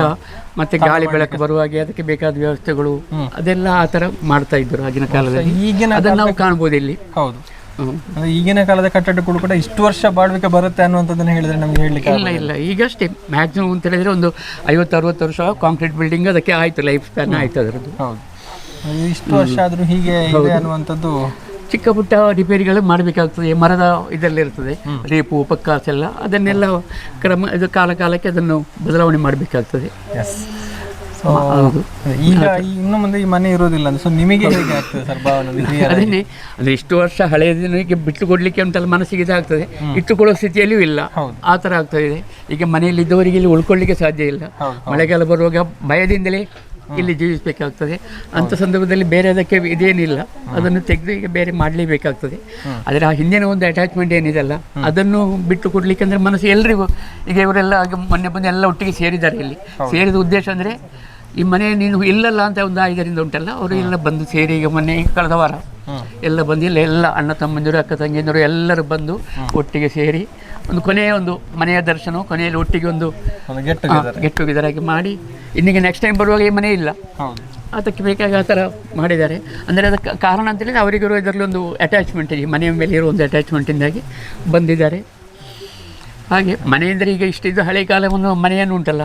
Speaker 3: ಮತ್ತೆ ಗಾಳಿ ಬೆಳಕು ಬರುವ ಹಾಗೆ ಅದಕ್ಕೆ ಬೇಕಾದ ವ್ಯವಸ್ಥೆಗಳು ಅದೆಲ್ಲ ಆ ತರ ಮಾಡ್ತಾ ಇದ್ರು ಆಗಿನ ಕಾಲದಲ್ಲಿ.
Speaker 1: ಈಗಿನ
Speaker 3: ಅದನ್ನು ನಾವು ಕಾಣ್ಬೋದು ಇಲ್ಲಿ.
Speaker 1: ಹೌದು. ಈಗಿನ ಕಾಲದ ಕಟ್ಟಡಗಳು ಕೂಡ ಇಷ್ಟು ವರ್ಷ ಬಾಳ್ವಿಕೆ ಬರುತ್ತೆ ಅನ್ನುವಂಥದ್ದನ್ನು ಹೇಳಿದ್ರೆ ನಮ್ಗೆ ಹೇಳಲಿಕ್ಕೆ
Speaker 3: ಇಲ್ಲ ಇಲ್ಲ. ಈಗಷ್ಟೇ ಮ್ಯಾಕ್ಸಿಮಮ್ ಅಂತ ಹೇಳಿದ್ರೆ ಒಂದು ಐವತ್ತು ಅರವತ್ತು ವರ್ಷ ಕಾಂಕ್ರೀಟ್ ಬಿಲ್ಡಿಂಗ್ ಅದಕ್ಕೆ ಆಯ್ತು ಲೈಫ್ ಸ್ಪ್ಯಾನ್ ಆಯ್ತು ಅದರದ್ದು.
Speaker 1: ಹೌದು. ಇಷ್ಟು ವರ್ಷ ಆದ್ರೂ ಹೀಗೆ ಇದೆ ಅನ್ನುವಂಥದ್ದು
Speaker 3: ಚಿಕ್ಕ ಪುಟ್ಟ ರಿಪೇರಿಗಳು ಮಾಡಬೇಕಾಗ್ತದೆ ಮರದ ಇದರಲ್ಲಿರ್ತದೆ ರೇಪು ಪಕ್ಕಾಸ್ ಎಲ್ಲ ಅದನ್ನೆಲ್ಲ ಕ್ರಮ ಇದು ಕಾಲ ಕಾಲಕ್ಕೆ ಅದನ್ನು ಬದಲಾವಣೆ ಮಾಡಬೇಕಾಗ್ತದೆ. ಹೌದು.
Speaker 1: ಈಗ ಈ ಇನ್ನು ಮುಂದೆ ಈ ಮನೆ ಇರೋದಿಲ್ಲ ಸೊ ನಿಮಗೆ ಹೇಗೆ ಆಗ್ತದೆ ಸರ್ ಭಾವನೆ?
Speaker 3: ಅದನ್ನೇ ಅಂದ್ರೆ ಇಷ್ಟು ವರ್ಷ ಹಳೆಯದಕ್ಕೆ ಬಿಟ್ಟು ಕೊಡ್ಲಿಕ್ಕೆ ಉಂಟಲ್ಲ ಮನಸ್ಸಿಗೆ ಇದಾಗ್ತದೆ. ಇಟ್ಟುಕೊಳ್ಳೋ ಸ್ಥಿತಿಯಲ್ಲಿಯೂ ಇಲ್ಲ. ಆ ಥರ ಆಗ್ತಾ ಇದೆ. ಈಗ ಮನೆಯಲ್ಲಿ ಇದ್ದವರಿಗೆ ಇಲ್ಲಿ ಉಳ್ಕೊಳ್ಳಿಕ್ಕೆ ಸಾಧ್ಯ ಇಲ್ಲ. ಮಳೆಗಾಲ ಬರುವಾಗ ಭಯದಿಂದಲೇ ಇಲ್ಲಿ ಜೀವಿಸಬೇಕಾಗ್ತದೆ. ಅಂಥ ಸಂದರ್ಭದಲ್ಲಿ ಬೇರೆ ಅದಕ್ಕೆ ಇದೇನಿಲ್ಲ. ಅದನ್ನು ತೆಗೆದು ಈಗ ಬೇರೆ ಮಾಡಲೇಬೇಕಾಗ್ತದೆ. ಆದರೆ ಆ ಹಿಂದಿನ ಒಂದು ಅಟ್ಯಾಚ್ಮೆಂಟ್ ಏನಿದೆಲ್ಲ ಅದನ್ನು ಬಿಟ್ಟು ಕೊಡಲಿಕ್ಕೆ ಅಂದರೆ ಮನಸ್ಸು ಎಲ್ಲರಿಗೂ ಈಗ ಇವರೆಲ್ಲ ಮೊನ್ನೆ ಬಂದು ಎಲ್ಲ ಒಟ್ಟಿಗೆ ಸೇರಿದ್ದಾರೆ ಇಲ್ಲಿ. ಸೇರಿದ ಉದ್ದೇಶ ಅಂದರೆ ಈ ಮನೆ ನೀನು ಇಲ್ಲಲ್ಲ ಅಂತ ಒಂದು ಐದರಿಂದ ಉಂಟಲ್ಲ ಅವರು ಎಲ್ಲ ಬಂದು ಸೇರಿ ಈಗ ಮೊನ್ನೆ ಕಳೆದ ವಾರ ಎಲ್ಲ ಬಂದು ಇಲ್ಲ ಎಲ್ಲ ಅಣ್ಣ ತಮ್ಮಂದಿರು ಅಕ್ಕ ತಂಗಿಯಂದಿರು ಎಲ್ಲರೂ ಬಂದು ಒಟ್ಟಿಗೆ ಸೇರಿ ಒಂದು ಕೊನೆಯ ಒಂದು ಮನೆಯ ದರ್ಶನ ಕೊನೆಯಲ್ಲಿ ಒಟ್ಟಿಗೆ ಒಂದು
Speaker 1: ಒಂದು ಗೆಟ್ ಟುಗೆದರ್
Speaker 3: ಆಗಿ ಮಾಡಿ ಇನ್ನಿಗೆ ನೆಕ್ಸ್ಟ್ ಟೈಮ್ ಬರುವಾಗ ಈ ಮನೆ ಇಲ್ಲ. ಅದಕ್ಕೆ ಬೇಕಾಗಿ ಆ ಥರ ಮಾಡಿದ್ದಾರೆ. ಅಂದರೆ ಅದಕ್ಕೆ ಕಾರಣ ಅಂತ ಹೇಳಿದ್ರೆ ಅವರಿಗಿರೋ ಇದರಲ್ಲಿ ಒಂದು ಅಟ್ಯಾಚ್ಮೆಂಟ್ ಇದೆ. ಮನೆಯ ಮೇಲೆ ಇರೋ ಒಂದು ಅಟ್ಯಾಚ್ಮೆಂಟಿಂದಾಗಿ ಬಂದಿದ್ದಾರೆ. ಹಾಗೆ ಮನೆ ಅಂದರೆ ಈಗ ಇಷ್ಟಿದ್ದು ಹಳೆ ಕಾಲವನ್ನು ಮನೆಯನ್ನು ಉಂಟಲ್ಲ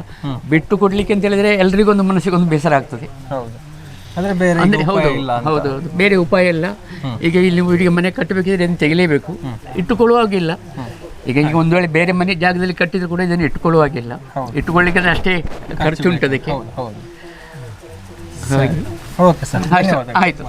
Speaker 3: ಬಿಟ್ಟು ಕೊಡಲಿಕ್ಕೆ ಅಂತ ಹೇಳಿದ್ರೆ ಎಲ್ರಿಗೊಂದು ಮನಸ್ಸಿಗೊಂದು ಬೇಸರ ಆಗ್ತದೆ.
Speaker 1: ಹೌದು. ಅಂದ್ರೆ ಬೇರೆ ಉಪಾಯ
Speaker 3: ಹೌದು
Speaker 1: ಇಲ್ಲ
Speaker 3: ಹೌದು ಹೌದು. ಬೇರೆ ಉಪಾಯ ಇಲ್ಲ. ಈಗ ಇಲ್ಲಿ ಮನೆ ಕಟ್ಟಬೇಕಿದ್ರೆ ಏನು ತೆಗಿಲೇಬೇಕು. ಇಟ್ಟುಕೊಳ್ಳುವಾಗಿಲ್ಲ ಈಗ ಈಗ ಒಂದು ವೇಳೆ ಬೇರೆ ಮನೆ ಜಾಗದಲ್ಲಿ ಕಟ್ಟಿದ್ರು ಕೂಡ ಇದನ್ನು ಇಟ್ಟುಕೊಳ್ಳುವಾಗಿಲ್ಲ. ಇಟ್ಕೊಳ್ಳಿಕ್ಕೆ ಅಷ್ಟೇ ಖರ್ಚು ಉಂಟು. ಅದಕ್ಕೆ.
Speaker 1: Okay sir.
Speaker 3: ಆಯ್ತು.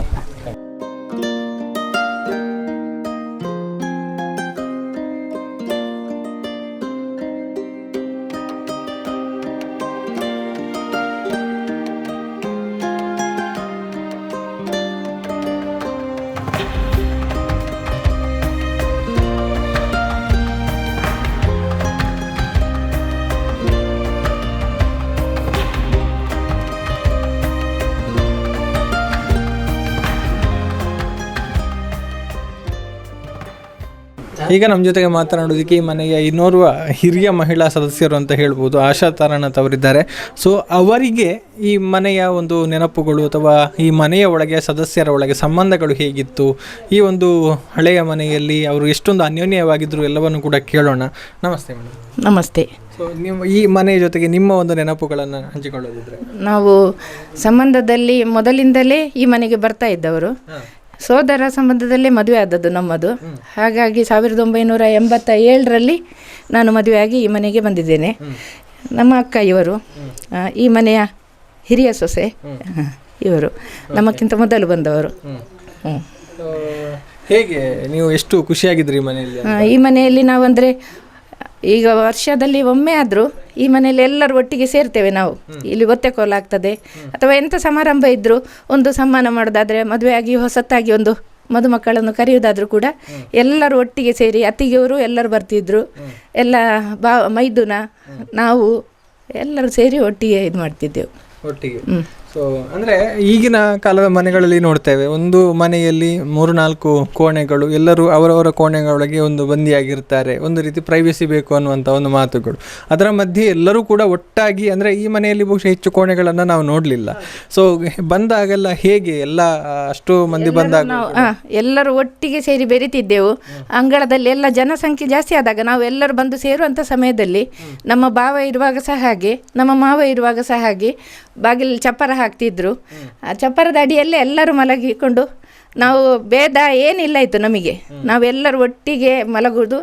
Speaker 1: ಈಗ ನಮ್ಮ ಜೊತೆಗೆ ಮಾತನಾಡೋದಕ್ಕೆ ಈ ಮನೆಯ ಇನ್ನೋರ್ವ ಹಿರಿಯ ಮಹಿಳಾ ಸದಸ್ಯರು ಅಂತ ಹೇಳ್ಬೋದು. ಆಶಾ ತಾರಾನಾಥ್ ಅವರಿದ್ದಾರೆ. ಸೊ ಅವರಿಗೆ ಈ ಮನೆಯ ಒಂದು ನೆನಪುಗಳು ಅಥವಾ ಈ ಮನೆಯ ಒಳಗೆ ಸದಸ್ಯರ ಒಳಗೆ ಸಂಬಂಧಗಳು ಹೇಗಿತ್ತು? ಈ ಒಂದು ಹಳೆಯ ಮನೆಯಲ್ಲಿ ಅವರು ಎಷ್ಟೊಂದು ಅನ್ಯೋನ್ಯವಾಗಿದ್ದರು ಎಲ್ಲವನ್ನು ಕೂಡ ಕೇಳೋಣ. ನಮಸ್ತೆ ಮೇಡಮ್.
Speaker 4: ನಮಸ್ತೆ.
Speaker 1: ಸೊ ನಿಮ್ಮ ಈ ಮನೆಯ ಜೊತೆಗೆ ನಿಮ್ಮ ಒಂದು ನೆನಪುಗಳನ್ನು ಹಂಚಿಕೊಳ್ಳೋದಿದ್ರೆ.
Speaker 4: ನಾವು ಸಂಬಂಧದಲ್ಲಿ ಮೊದಲಿಂದಲೇ ಈ ಮನೆಗೆ ಬರ್ತಾ ಇದ್ದವರು. ಸೋದರ ಸಂಬಂಧದಲ್ಲೇ ಮದುವೆ ಆದದ್ದು ನಮ್ಮದು. ಹಾಗಾಗಿ ಸಾವಿರದ ಒಂಬೈನೂರ ಎಂಬತ್ತ ಏಳರಲ್ಲಿ ನಾನು ಮದುವೆಯಾಗಿ ಈ ಮನೆಗೆ ಬಂದಿದ್ದೇನೆ. ನಮ್ಮ ಅಕ್ಕ ಇವರು ಈ ಮನೆಯ ಹಿರಿಯ ಸೊಸೆ ಇವರು. ನಮ್ಮಕ್ಕಿಂತ ಮೊದಲು ಬಂದವರು. ಹ್ಞೂ
Speaker 1: ಹೇಗೆ ನೀವು ಎಷ್ಟು ಖುಷಿಯಾಗಿದ್ರಿ ಮನೆಯಲ್ಲಿ
Speaker 4: ಈ ಮನೆಯಲ್ಲಿ ನಾವಂದರೆ ಈಗ ವರ್ಷದಲ್ಲಿ ಒಮ್ಮೆ ಆದರೂ ಈ ಮನೆಯಲ್ಲಿ ಎಲ್ಲರೂ ಒಟ್ಟಿಗೆ ಸೇರ್ತೇವೆ ನಾವು. ಇಲ್ಲಿ ಒತ್ತೆ ಕೋಲಾಗ್ತದೆ ಅಥವಾ ಎಂಥ ಸಮಾರಂಭ ಇದ್ದರೂ ಒಂದು ಸಮ್ಮಾನ ಮಾಡೋದಾದರೆ ಮದುವೆಯಾಗಿ ಹೊಸತ್ತಾಗಿ ಒಂದು ಮದುಮಕ್ಕಳನ್ನು ಕರೆಯುವುದಾದರೂ ಕೂಡ ಎಲ್ಲರೂ ಒಟ್ಟಿಗೆ ಸೇರಿ ಅತ್ತಿಗೆಯವರು ಎಲ್ಲರೂ ಬರ್ತಿದ್ರು. ಎಲ್ಲ ಬಾ ಮೈದುನ ನಾವು ಎಲ್ಲರೂ ಸೇರಿ ಒಟ್ಟಿಗೆ ಇದು ಮಾಡ್ತಿದ್ದೆವು.
Speaker 1: ಒಟ್ಟಿಗೆ. ಸೊ ಅಂದ್ರೆ ಈಗಿನ ಕಾಲದ ಮನೆಗಳಲ್ಲಿ ನೋಡ್ತೇವೆ ಒಂದು ಮನೆಯಲ್ಲಿ ಮೂರು ನಾಲ್ಕು ಕೋಣೆಗಳು ಎಲ್ಲರೂ ಅವರವರ ಕೋಣೆಗಳೊಳಗೆ ಒಂದು ಬಂದಿಯಾಗಿರ್ತಾರೆ ಒಂದು ರೀತಿ ಪ್ರೈವಸಿ ಬೇಕು ಅನ್ನುವಂಥ ಒಂದು ಮಾತುಗಳು. ಅದರ ಮಧ್ಯೆ ಎಲ್ಲರೂ ಕೂಡ ಒಟ್ಟಾಗಿ ಅಂದ್ರೆ ಈ ಮನೆಯಲ್ಲಿ ಬಹುಶಃ ಹೆಚ್ಚು ಕೋಣೆಗಳನ್ನು ನಾವು ನೋಡಲಿಲ್ಲ. ಸೊ ಬಂದಾಗೆಲ್ಲ ಹೇಗೆ ಎಲ್ಲ ಅಷ್ಟು ಮಂದಿ ಬಂದಾಗ
Speaker 4: ಎಲ್ಲರೂ ಒಟ್ಟಿಗೆ ಸೇರಿ ಬೆರಿತಿದ್ದೆವು. ಅಂಗಳದಲ್ಲಿ ಎಲ್ಲ ಜನಸಂಖ್ಯೆ ಜಾಸ್ತಿ ಆದಾಗ ನಾವು ಎಲ್ಲರೂ ಬಂದು ಸೇರುವಂಥ ಸಮಯದಲ್ಲಿ ನಮ್ಮ ಭಾವ ಇರುವಾಗ ಸಹ ಹಾಗೆ ನಮ್ಮ ಮಾವ ಇರುವಾಗ ಸಹ ಹಾಗೆ ಬಾಗಿಲು ಚಪ್ಪರ ಹಾಕ್ತಿದ್ರು. ಆ ಚಪ್ಪರದ ಅಡಿಯಲ್ಲೇ ಎಲ್ಲರೂ ಮಲಗಿಕೊಂಡು ನಾವು ಭೇದ ಏನಿಲ್ಲ ಇತ್ತು ನಮಗೆ. ನಾವೆಲ್ಲರೂ ಒಟ್ಟಿಗೆ ಮಲಗುವುದು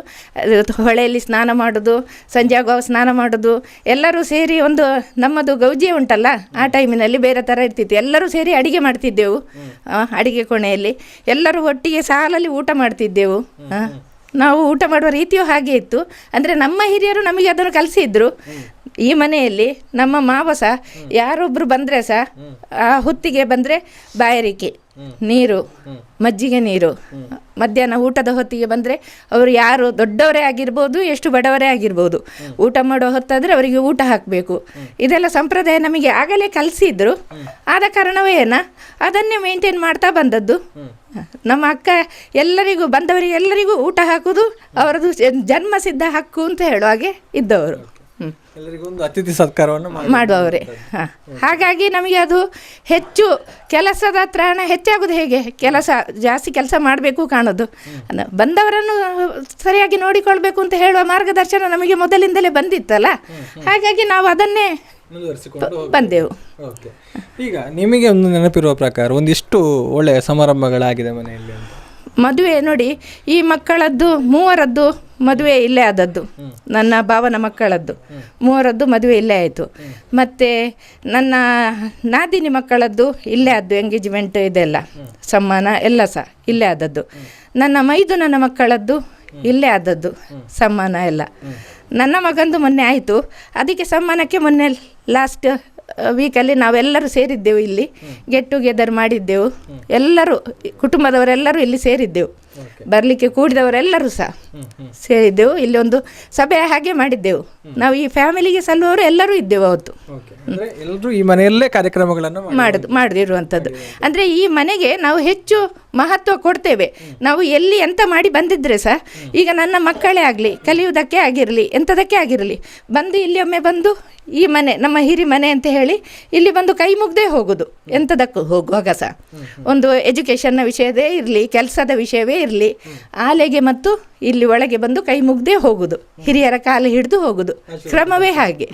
Speaker 4: ಹೊಳೆಯಲ್ಲಿ ಸ್ನಾನ ಮಾಡೋದು ಸಂಜೆ ಆಗುವಾಗ ಸ್ನಾನ ಮಾಡೋದು ಎಲ್ಲರೂ ಸೇರಿ ಒಂದು ನಮ್ಮದು ಗೌಜಿ ಉಂಟಲ್ಲ ಆ ಟೈಮಿನಲ್ಲಿ ಬೇರೆ ಥರ ಇರ್ತಿತ್ತು. ಎಲ್ಲರೂ ಸೇರಿ ಅಡಿಗೆ ಮಾಡ್ತಿದ್ದೆವು ಅಡಿಗೆ ಕೋಣೆಯಲ್ಲಿ. ಎಲ್ಲರೂ ಒಟ್ಟಿಗೆ ಸಾಲಲ್ಲಿ ಊಟ ಮಾಡ್ತಿದ್ದೆವು ನಾವು ಊಟ ಮಾಡುವ ರೀತಿಯೂ ಹಾಗೆ ಇತ್ತು. ಅಂದರೆ ನಮ್ಮ ಹಿರಿಯರು ನಮಗೆ ಅದನ್ನು ಕಲಿಸಿದ್ರು. ಈ ಮನೆಯಲ್ಲಿ ನಮ್ಮ ಮಾವ ಸಹ ಯಾರೊಬ್ರು ಬಂದರೆ ಸಹ ಆ ಹೊತ್ತಿಗೆ ಬಂದರೆ ಬಾಯಾರಿಕೆ ನೀರು ಮಜ್ಜಿಗೆ ನೀರು. ಮಧ್ಯಾಹ್ನ ಊಟದ ಹೊತ್ತಿಗೆ ಬಂದರೆ ಅವರು ಯಾರು ದೊಡ್ಡವರೇ ಆಗಿರ್ಬೋದು ಎಷ್ಟು ಬಡವರೇ ಆಗಿರ್ಬೋದು. ಊಟ ಮಾಡೋ ಹೊತ್ತಾದರೆ ಅವರಿಗೆ ಊಟ ಹಾಕಬೇಕು. ಇದೆಲ್ಲ ಸಂಪ್ರದಾಯ ನಮಗೆ ಆಗಲೇ ಕಲಿಸಿದ್ರು. ಆದ ಕಾರಣವೇನ ಅದನ್ನೇ ಮೇಂಟೈನ್ ಮಾಡ್ತಾ ಬಂದದ್ದು. ನಮ್ಮ ಅಕ್ಕ ಎಲ್ಲರಿಗೂ ಬಂದವರಿಗೆ ಎಲ್ಲರಿಗೂ ಊಟ ಹಾಕುವುದು ಅವರದು ಜನ್ಮ ಸಿದ್ಧ ಹಕ್ಕು ಅಂತ ಹೇಳುವ ಹಾಗೆ ಇದ್ದವರು. ಹ್ಮ್.
Speaker 1: ಎಲ್ಲರಿಗೂ ಒಂದು ಅತಿಥಿ ಸತ್ಕಾರವನ್ನು ಮಾಡಿ.
Speaker 4: ಮಾಡುವವರೇ. ಹಾಂ. ಹಾಗಾಗಿ ನಮಗೆ ಅದು ಹೆಚ್ಚು ಕೆಲಸದ ತ್ರಾಣ ಹೆಚ್ಚಾಗೋದು ಹೇಗೆ? ಕೆಲಸ ಜಾಸ್ತಿ ಕೆಲಸ ಮಾಡಬೇಕು ಕಾಣೋದು. ಬಂದವರನ್ನು ಸರಿಯಾಗಿ ನೋಡಿಕೊಳ್ಬೇಕು ಅಂತ ಹೇಳುವ ಮಾರ್ಗದರ್ಶನ ನಮಗೆ ಮೊದಲಿಂದಲೇ ಬಂದಿತ್ತಲ್ಲ? ಹಾಗಾಗಿ ನಾವು ಅದನ್ನೇ ಬಂದೆವು.
Speaker 1: ಈಗ ನಿಮಗೆ ಒಂದು ನೆನಪಿರುವ ಪ್ರಕಾರ ಒಂದಿಷ್ಟು ಒಳ್ಳೆಯ ಸಮಾರಂಭಗಳಾಗಿದೆ ಮನೆಯಲ್ಲಿ
Speaker 4: ಮದುವೆ ನೋಡಿ ಈ ಮಕ್ಕಳದ್ದು ಮೂವರದ್ದು ಮದುವೆ ಇಲ್ಲೇ ಆದದ್ದು. ನನ್ನ ಭಾವನ ಮಕ್ಕಳದ್ದು. ಮೂವರದ್ದು ಮದುವೆ ಇಲ್ಲೇ ಆಯಿತು. ಮತ್ತು ನನ್ನ ನಾದಿನಿ ಮಕ್ಕಳದ್ದು ಇಲ್ಲೇ ಆದ್ದು ಎಂಗೇಜ್ಮೆಂಟ್ ಇದೆಲ್ಲ ಸಮ್ಮಾನ ಎಲ್ಲ ಸಹ ಇಲ್ಲೇ ಆದದ್ದು. ನನ್ನ ಮೈದು ನನ್ನ ಮಕ್ಕಳದ್ದು ಇಲ್ಲೇ ಆದದ್ದು. ಸಮ್ಮಾನ ಎಲ್ಲ. ನನ್ನ ಮಗಂದು ಮೊನ್ನೆ ಆಯಿತು. ಅದಕ್ಕೆ ಸಮ್ಮಾನಕ್ಕೆ ಮೊನ್ನೆ ಲಾಸ್ಟ್ ವೀಕಲ್ಲಿ ನಾವೆಲ್ಲರೂ ಸೇರಿದ್ದೆವು ಇಲ್ಲಿ. ಗೆಟ್ ಟುಗೆದರ್ ಮಾಡಿದ್ದೆವು. ಎಲ್ಲರೂ ಕುಟುಂಬದವರೆಲ್ಲರೂ ಇಲ್ಲಿ ಸೇರಿದ್ದೆವು. ಬರಲಿಕ್ಕೆ ಕೂಡಿದವರೆಲ್ಲರೂ ಸಹ ಸೇರಿದ್ದೆವು. ಇಲ್ಲಿ ಒಂದು ಸಭೆ ಹಾಗೆ ಮಾಡಿದ್ದೆವು. ನಾವು ಈ ಫ್ಯಾಮಿಲಿಗೆ ಸಲ್ಲುವವರು ಎಲ್ಲರೂ ಇದ್ದೆವು ಅವತ್ತು.
Speaker 1: ಎಲ್ಲರೂ ಈ ಮನೆಯಲ್ಲೇ ಕಾರ್ಯಕ್ರಮಗಳನ್ನು ಮಾಡಿ
Speaker 4: ಮಾಡುದು ಮಾಡದಿರುವಂಥದ್ದು ಅಂದರೆ ಈ ಮನೆಗೆ ನಾವು ಹೆಚ್ಚು ಮಹತ್ವ ಕೊಡ್ತೇವೆ. ನಾವು ಎಲ್ಲಿ ಎಂತ ಮಾಡಿ ಬಂದಿದ್ರೆ ಸಹ ಈಗ ನನ್ನ ಮಕ್ಕಳೇ ಆಗಲಿ ಕಲಿಯುವುದಕ್ಕೆ ಆಗಿರಲಿ ಎಂಥದಕ್ಕೆ ಆಗಿರಲಿ ಬಂದು ಇಲ್ಲಿ ಒಮ್ಮೆ ಬಂದು ಈ ಮನೆ ನಮ್ಮ ಹಿರಿ ಮನೆ ಅಂತ ಹೇಳಿ ಇಲ್ಲಿ ಬಂದು ಕೈ ಮುಗ್ದೇ ಹೋಗುದು. ಎಂಥದಕ್ಕೂ ಹೋಗುವಾಗ ಸಹ. ಒಂದು ಎಜುಕೇಷನ್ನ ವಿಷಯದೇ ಇರಲಿ ಕೆಲಸದ ವಿಷಯವೇ ಇರಲಿ ಆಲೆಗೆ ಮತ್ತು ಇಲ್ಲಿ ಒಳಗೆ ಬಂದು ಕೈ ಮುಗ್ದೇ ಹೋಗುದು. ಹಿರಿಯರ ಕಾಲು ಹಿಡಿದು ಹೋಗುದು. ಕ್ರಮವೇ ಹಾಗೆ.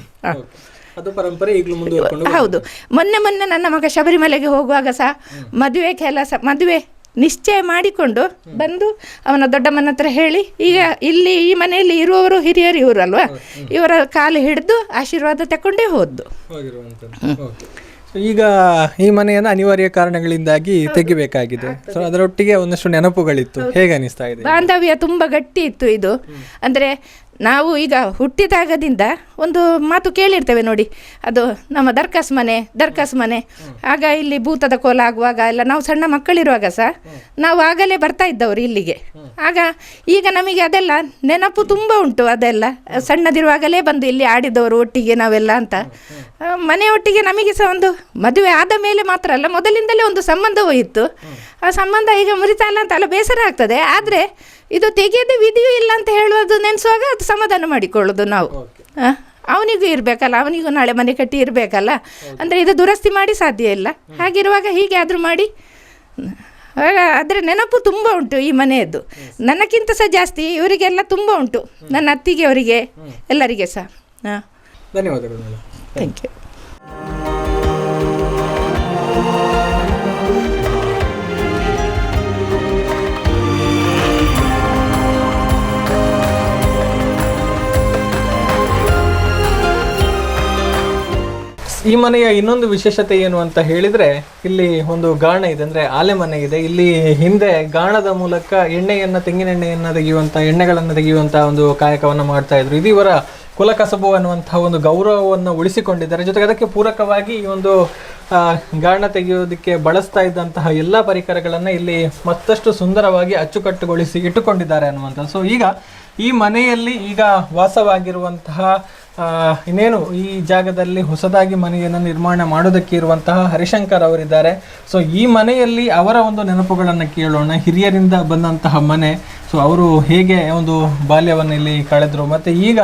Speaker 1: ಪರಂಪರೆ
Speaker 4: ಹೌದು. ಮೊನ್ನೆ ಮೊನ್ನೆ ನನ್ನ ಮಗ ಶಬರಿಮಲೆಗೆ ಹೋಗುವಾಗ ಸಹ ಮದುವೆ ಕೆಲಸ ಮದುವೆ ನಿಶ್ಚಯ ಮಾಡಿಕೊಂಡು ಬಂದು ಅವನ ದೊಡ್ಡಮ್ಮನ ಹತ್ರ ಹೇಳಿ ಈಗ ಇಲ್ಲಿ ಈ ಮನೆಯಲ್ಲಿ ಇರುವವರು ಹಿರಿಯರು ಇವರಲ್ವಾ? ಇವರ ಕಾಲು ಹಿಡಿದು ಆಶೀರ್ವಾದ ತಕೊಂಡೇ ಹೋದ್ದು.
Speaker 1: ಈಗ ಈ ಮನೆಯನ್ನು ಅನಿವಾರ್ಯ ಕಾರಣಗಳಿಂದಾಗಿ ತೆಗಿಬೇಕಾಗಿದೆ. ಸೊ ಅದರೊಟ್ಟಿಗೆ ಒಂದಷ್ಟು ನೆನಪುಗಳಿತ್ತು. ಹೇಗೆ ಅನಿಸ್ತಾ ಇದೆ?
Speaker 4: ಬಾಂಧವ್ಯ ತುಂಬಾ ಗಟ್ಟಿ ಇತ್ತು ಇದು. ಅಂದರೆ ನಾವು ಈಗ ಹುಟ್ಟಿದಾಗದಿಂದ ಒಂದು ಮಾತು ಕೇಳಿರ್ತೇವೆ ನೋಡಿ. ಅದು ನಮ್ಮ ದರ್ಕಸ್ ಮನೆ ದರ್ಕಸ್ ಮನೆ. ಆಗ ಇಲ್ಲಿ ಭೂತದ ಕೋಲ ಆಗುವಾಗ ಎಲ್ಲ ನಾವು ಸಣ್ಣ ಮಕ್ಕಳಿರುವಾಗ ಸಹ ನಾವು ಆಗಲೇ ಬರ್ತಾ ಇದ್ದವರು ಇಲ್ಲಿಗೆ. ಆಗ ಈಗ ನಮಗೆ ಅದೆಲ್ಲ ನೆನಪು ತುಂಬ ಉಂಟು ಅದೆಲ್ಲ. ಸಣ್ಣದಿರುವಾಗಲೇ ಬಂದು ಇಲ್ಲಿ ಆಡಿದವರು ಒಟ್ಟಿಗೆ ನಾವೆಲ್ಲ ಅಂತ. ಮನೆ ಒಟ್ಟಿಗೆ ನಮಗೆ ಸಹ ಒಂದು ಮದುವೆ ಆದ ಮೇಲೆ ಮಾತ್ರ ಅಲ್ಲ, ಮೊದಲಿಂದಲೇ ಒಂದು ಸಂಬಂಧವೂ ಇತ್ತು. ಆ ಸಂಬಂಧ ಈಗ ಮುರಿತಲ್ಲ ಅಂತ ಅಲ್ಲ, ಬೇಸರ ಆಗ್ತದೆ. ಆದರೆ ಇದು ತೆಗೆಯದೆ ವಿಧಿಯೂ ಇಲ್ಲ ಅಂತ ಹೇಳುವುದು ನೆನೆಸುವಾಗ ಅದು ಸಮಾಧಾನ ಮಾಡಿಕೊಳ್ಳೋದು ನಾವು. ಅವನಿಗೂ ಇರಬೇಕಲ್ಲ ಅವನಿಗೂ ನಾಳೆ ಮನೆ ಕಟ್ಟಿ ಇರಬೇಕಲ್ಲ. ಅಂದರೆ ಇದು ದುರಸ್ತಿ ಮಾಡಿ ಸಾಧ್ಯ ಇಲ್ಲ. ಹಾಗಿರುವಾಗ ಹೀಗೆ ಆದರೂ ಮಾಡಿ. ಆಗ ಅದರ ನೆನಪು ತುಂಬ ಉಂಟು ಈ ಮನೆಯದ್ದು. ನನಗಿಂತ ಸಹ ಜಾಸ್ತಿ ಇವರಿಗೆಲ್ಲ ತುಂಬ ಉಂಟು. ನನ್ನ ಅತ್ತಿಗೆ ಅವರಿಗೆ ಎಲ್ಲರಿಗೆ ಸಹ. ಹಾಂ.
Speaker 1: ಧನ್ಯವಾದಗಳು
Speaker 4: ಥ್ಯಾಂಕ್ ಯು
Speaker 1: ಈ ಮನೆಯ ಇನ್ನೊಂದು ವಿಶೇಷತೆ ಏನು ಅಂತ ಹೇಳಿದ್ರೆ, ಇಲ್ಲಿ ಒಂದು ಗಾಣ ಇದೆ, ಅಂದ್ರೆ ಆಲೆ ಮನೆ ಇದೆ. ಇಲ್ಲಿ ಹಿಂದೆ ಗಾಣದ ಮೂಲಕ ಎಣ್ಣೆಯನ್ನ, ತೆಂಗಿನ ಎಣ್ಣೆಯನ್ನ ತೆಗೆಯುವಂತ, ಎಣ್ಣೆಗಳನ್ನು ತೆಗೆಯುವಂತ ಒಂದು ಕಾಯಕವನ್ನ ಮಾಡ್ತಾ ಇದ್ರು. ಇದು ಇವರ ಕುಲಕಸಬು ಅನ್ನುವಂತಹ ಒಂದು ಗೌರವವನ್ನು ಉಳಿಸಿಕೊಂಡಿದ್ದಾರೆ. ಜೊತೆಗೆ ಅದಕ್ಕೆ ಪೂರಕವಾಗಿ ಈ ಒಂದು ಗಾಣ ತೆಗೆಯೋದಕ್ಕೆ ಬಳಸ್ತಾ ಇದ್ದಂತಹ ಎಲ್ಲ ಪರಿಕರಗಳನ್ನು ಇಲ್ಲಿ ಮತ್ತಷ್ಟು ಸುಂದರವಾಗಿ ಅಚ್ಚುಕಟ್ಟುಗೊಳಿಸಿ ಇಟ್ಟುಕೊಂಡಿದ್ದಾರೆ ಅನ್ನುವಂಥದ್ದು. ಸೊ ಈಗ ಈ ಮನೆಯಲ್ಲಿ ಈಗ ವಾಸವಾಗಿರುವಂತಹ ಇನ್ನೇನು ಈ ಜಾಗದಲ್ಲಿ ಹೊಸದಾಗಿ ಮನೆಯನ್ನು ನಿರ್ಮಾಣ ಮಾಡೋದಕ್ಕೆ ಇರುವಂತಹ ಹರಿಶಂಕರ್ ಅವರಿದ್ದಾರೆ. ಸೊ ಈ ಮನೆಯಲ್ಲಿ ಅವರ ಒಂದು ನೆನಪುಗಳನ್ನು ಕೇಳೋಣ. ಹಿರಿಯರಿಂದ ಬಂದಂತಹ ಮನೆ. ಸೊ ಅವರು ಹೇಗೆ ಒಂದು ಬಾಲ್ಯವನ್ನು ಇಲ್ಲಿ ಕಳೆದ್ರು. ಮತ್ತು ಈಗ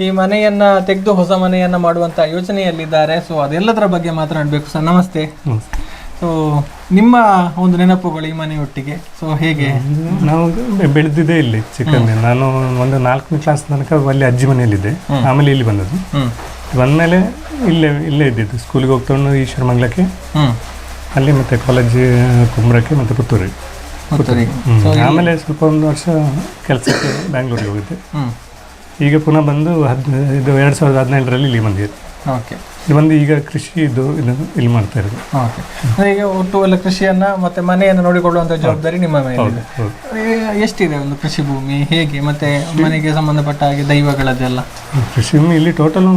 Speaker 1: ಈ ಮನೆಯನ್ನು ತೆಗೆದು ಹೊಸ ಮನೆಯನ್ನು ಮಾಡುವಂಥ ಯೋಚನೆಯಲ್ಲಿದ್ದಾರೆ. ಸೊ ಅದೆಲ್ಲದರ ಬಗ್ಗೆ ಮಾತನಾಡಬೇಕು ಸರ್. ನಮಸ್ತೆ. ಸೊ ನಿಮ್ಮ ಒಂದು ನೆನಪುಗಳು ಈ ಮನೆಯೊಟ್ಟಿಗೆ. ಸೊ ಹೇಗೆ?
Speaker 5: ನಾವು ಬೆಳೆದಿದ್ದೆ ಇಲ್ಲಿ ಚಿಕ್ಕಂದಿನ ನಾನು ಒಂದು ನಾಲ್ಕನೇ ಕ್ಲಾಸ್ ತನಕ ಅಲ್ಲಿ ಅಜ್ಜಿ ಮನೆಯಲ್ಲಿದ್ದೆ. ಆಮೇಲೆ ಇಲ್ಲಿ ಬಂದದ್ದು. ಬಂದ್ಮೇಲೆ ಇಲ್ಲೇ ಇಲ್ಲೇ ಇದ್ದಿದ್ದು. ಸ್ಕೂಲಿಗೆ ಹೋಗ್ಕೊಂಡು ಈಶ್ವರ ಮಂಗ್ಲಕ್ಕೆ. ಅಲ್ಲಿ ಮತ್ತೆ ಕಾಲೇಜ್ ಕುಮ್ರಕ್ಕೆ ಮತ್ತೆ ಪುತ್ತೂರಿಗೆ. ಆಮೇಲೆ ಸ್ವಲ್ಪ ಒಂದು ವರ್ಷ ಕೆಲಸಕ್ಕೆ ಬ್ಯಾಂಗ್ಳೂರಿಗೆ ಹೋಗಿದ್ದೆ. ಈಗ ಪುನಃ ಬಂದು ಹದ್ ಇದು ಎರಡು ಸಾವಿರದ ಹದಿನೇಳರಲ್ಲಿ ಇಲ್ಲಿ ಬಂದಿದ್ದೆ
Speaker 1: ಓಕೆ
Speaker 5: ಇದು ಬಂದು ಈಗ ಕೃಷಿ ಇದು ಇಲ್ಲಿ ಮಾಡ್ತಾ ಇರೋದು.
Speaker 1: ಓಕೆ. ಅಂದ್ರೆ ಈಗ ಒಟ್ಟು ಎಲ್ಲ ಕೃಷಿಯನ್ನ ಮತ್ತೆ ಮನೆಯನ್ನು ನೋಡಿಕೊಳ್ಳುವಂತ ಜವಾಬ್ದಾರಿ ನಿಮ್ಮ ಈಗ ಎಷ್ಟಿದೆ ಒಂದು ಕೃಷಿ ಭೂಮಿ? ಹೇಗೆ? ಮತ್ತೆ ಮನೆಗೆ ಸಂಬಂಧಪಟ್ಟ ಹಾಗೆ ದೈವಗಳದೆಲ್ಲ
Speaker 5: ಕೃಷಿ ಭೂಮಿ ಇಲ್ಲಿ ಟೋಟಲ್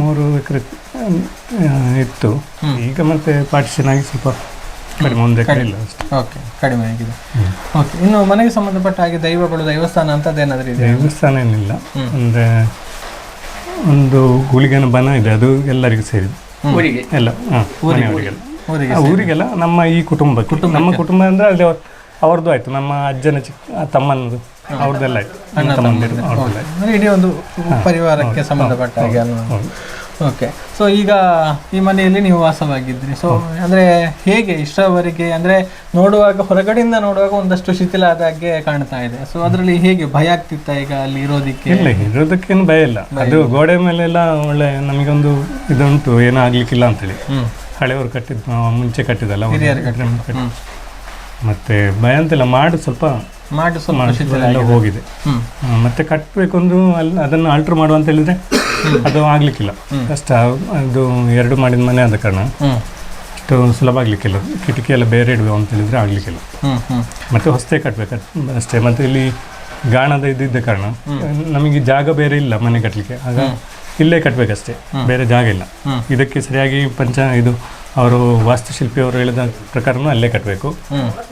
Speaker 5: ಮೂರು ಎಕರೆ ಇತ್ತು. ಈಗ ಮತ್ತೆ ಪಾರ್ಟಿಷನ್ ಆಗಿ ಸ್ವಲ್ಪ ಕಡಿಮೆ ಒಂದು ಎಕರೆ ಇಲ್ಲ
Speaker 1: ಓಕೆ ಕಡಿಮೆ ಆಗಿದೆ. ಓಕೆ ಇನ್ನು ಮನೆಗೆ ಸಂಬಂಧಪಟ್ಟ ಹಾಗೆ ದೈವಗಳು ದೈವಸ್ಥಾನ ಅಂತದ್ದು ಏನಾದರೂ ಇದೆ
Speaker 5: ದೇವಸ್ಥಾನ ಏನಿಲ್ಲ. ಅಂದರೆ ಒಂದು ಹುಲಿಗನ ಬನ ಇದೆ ಅದು ಎಲ್ಲರಿಗೂ ಸೇರಿದೆ
Speaker 3: ಊರಿಗೆ?
Speaker 5: ಎಲ್ಲ ಹಾಂ ಮನೆಯವರಿಗೆಲ್ಲ.
Speaker 1: ಊರಿಗೆ.
Speaker 5: ಆ, ಊರಿಗೆಲ್ಲ ನಮ್ಮ ಈ ಕುಟುಂಬ ನಮ್ಮ ಕುಟುಂಬ ಅಂದ್ರೆ ಅಲ್ಲಿ ಅವ್ರ- ಅವ್ರದ್ದು ಆಯ್ತು. ನಮ್ಮ ಅಜ್ಜನ ಚಿಕ್ಕ ತಮ್ಮನದು ಅವ್ರದ್ದೆಲ್ಲ ಆಯ್ತು. ತಮ್ಮಂದಿರು ಅವ್ರದ್ದೆಲ್ಲ
Speaker 1: ಇಡೀ ಒಂದು ಪರಿವಾರಕ್ಕೆ ಸಂಬಂಧಪಟ್ಟ ಹಾಗೆ
Speaker 5: ಹೌದು.
Speaker 1: ಓಕೆ ಸೊ ಈಗ ಈ ಮನೆಯಲ್ಲಿ ನೀವು ವಾಸವಾಗಿದ್ರಿ. ಸೊ ಅಂದ್ರೆ ಹೇಗೆ ಇಷ್ಟವರೆಗೆ ಅಂದ್ರೆ ನೋಡುವಾಗ ಹೊರಗಡೆಯಿಂದ ನೋಡುವಾಗ ಒಂದಷ್ಟು ಶಿಥಿಲ ಆದ ಹಾಗೆ ಕಾಣ್ತಾ ಇದೆ. ಸೊ ಅದರಲ್ಲಿ ಹೇಗೆ ಭಯ ಆಗ್ತಿತ್ತ ಈಗ ಅಲ್ಲಿ ಇರೋದಿಕ್ಕೆ?
Speaker 5: ಇಲ್ಲ ಇರೋದಕ್ಕೇನು ಭಯ ಇಲ್ಲ. ಅದು ಗೋಡೆ ಮೇಲೆಲ್ಲ ಒಳ್ಳೆ ನಮಗೊಂದು ಇದುಂಟು ಏನೂ ಆಗ್ಲಿಕ್ಕಿಲ್ಲ ಅಂತೇಳಿ ಹಳೆಯವರು ಕಟ್ಟಿದ್ ಮುಂಚೆ ಕಟ್ಟಿದಲ್ಲ
Speaker 1: ಹಿರಿಯರು
Speaker 5: ಕಟ್ಟಿ- ಕಟ್ಟಿ- ಮತ್ತೆ ಭಯ ಅಂತಿಲ್ಲ ಮಾಡಿ ಸ್ವಲ್ಪ
Speaker 1: ಮಾಡಿ ಸ್ವಲ್ಪ
Speaker 5: ಹೋಗಿದೆ. ಮತ್ತೆ ಕಟ್ಟಬೇಕು ಅಂದ್ರೂ ಅಲ್ಲಿ ಅದನ್ನು ಆಲ್ಟರ್ ಮಾಡುವ ಅಂತ ಹೇಳಿದ್ರೆ ಅದು ಆಗ್ಲಿಕ್ಕಿಲ್ಲ. ಕಷ್ಟ ಅದು ಎರಡು ಮಾಡಿದ ಮನೆ ಆದ ಕಾರಣ ಅಷ್ಟು ಸುಲಭ ಆಗ್ಲಿಕ್ಕಿಲ್ಲ. ಕಿಟಕಿ ಎಲ್ಲ ಬೇರೆ ಇಡುವ ಅಂತ ಹೇಳಿದ್ರೆ ಆಗ್ಲಿಕ್ಕಿಲ್ಲ. ಮತ್ತೆ ಹೊಸದೇ ಕಟ್ಬೇಕು? ಅಷ್ಟೇ. ಮತ್ತೆ ಇಲ್ಲಿ ಗಾಣದ ಇದ್ದಿದ್ದ ಕಾರಣ ನಮಗೆ ಜಾಗ ಬೇರೆ ಇಲ್ಲ ಮನೆ ಕಟ್ಟಲಿಕ್ಕೆ ಆಗ ಇಲ್ಲೇ ಕಟ್ಟಬೇಕಷ್ಟೇ ಬೇರೆ ಜಾಗ ಇಲ್ಲ. ಇದಕ್ಕೆ ಸರಿಯಾಗಿ ಪಂಚ ಇದು ಅವರು ವಾಸ್ತುಶಿಲ್ಪಿ ಅವರು ಹೇಳಿದ ಪ್ರಕಾರನೂ ಅಲ್ಲೇ ಕಟ್ಟಬೇಕು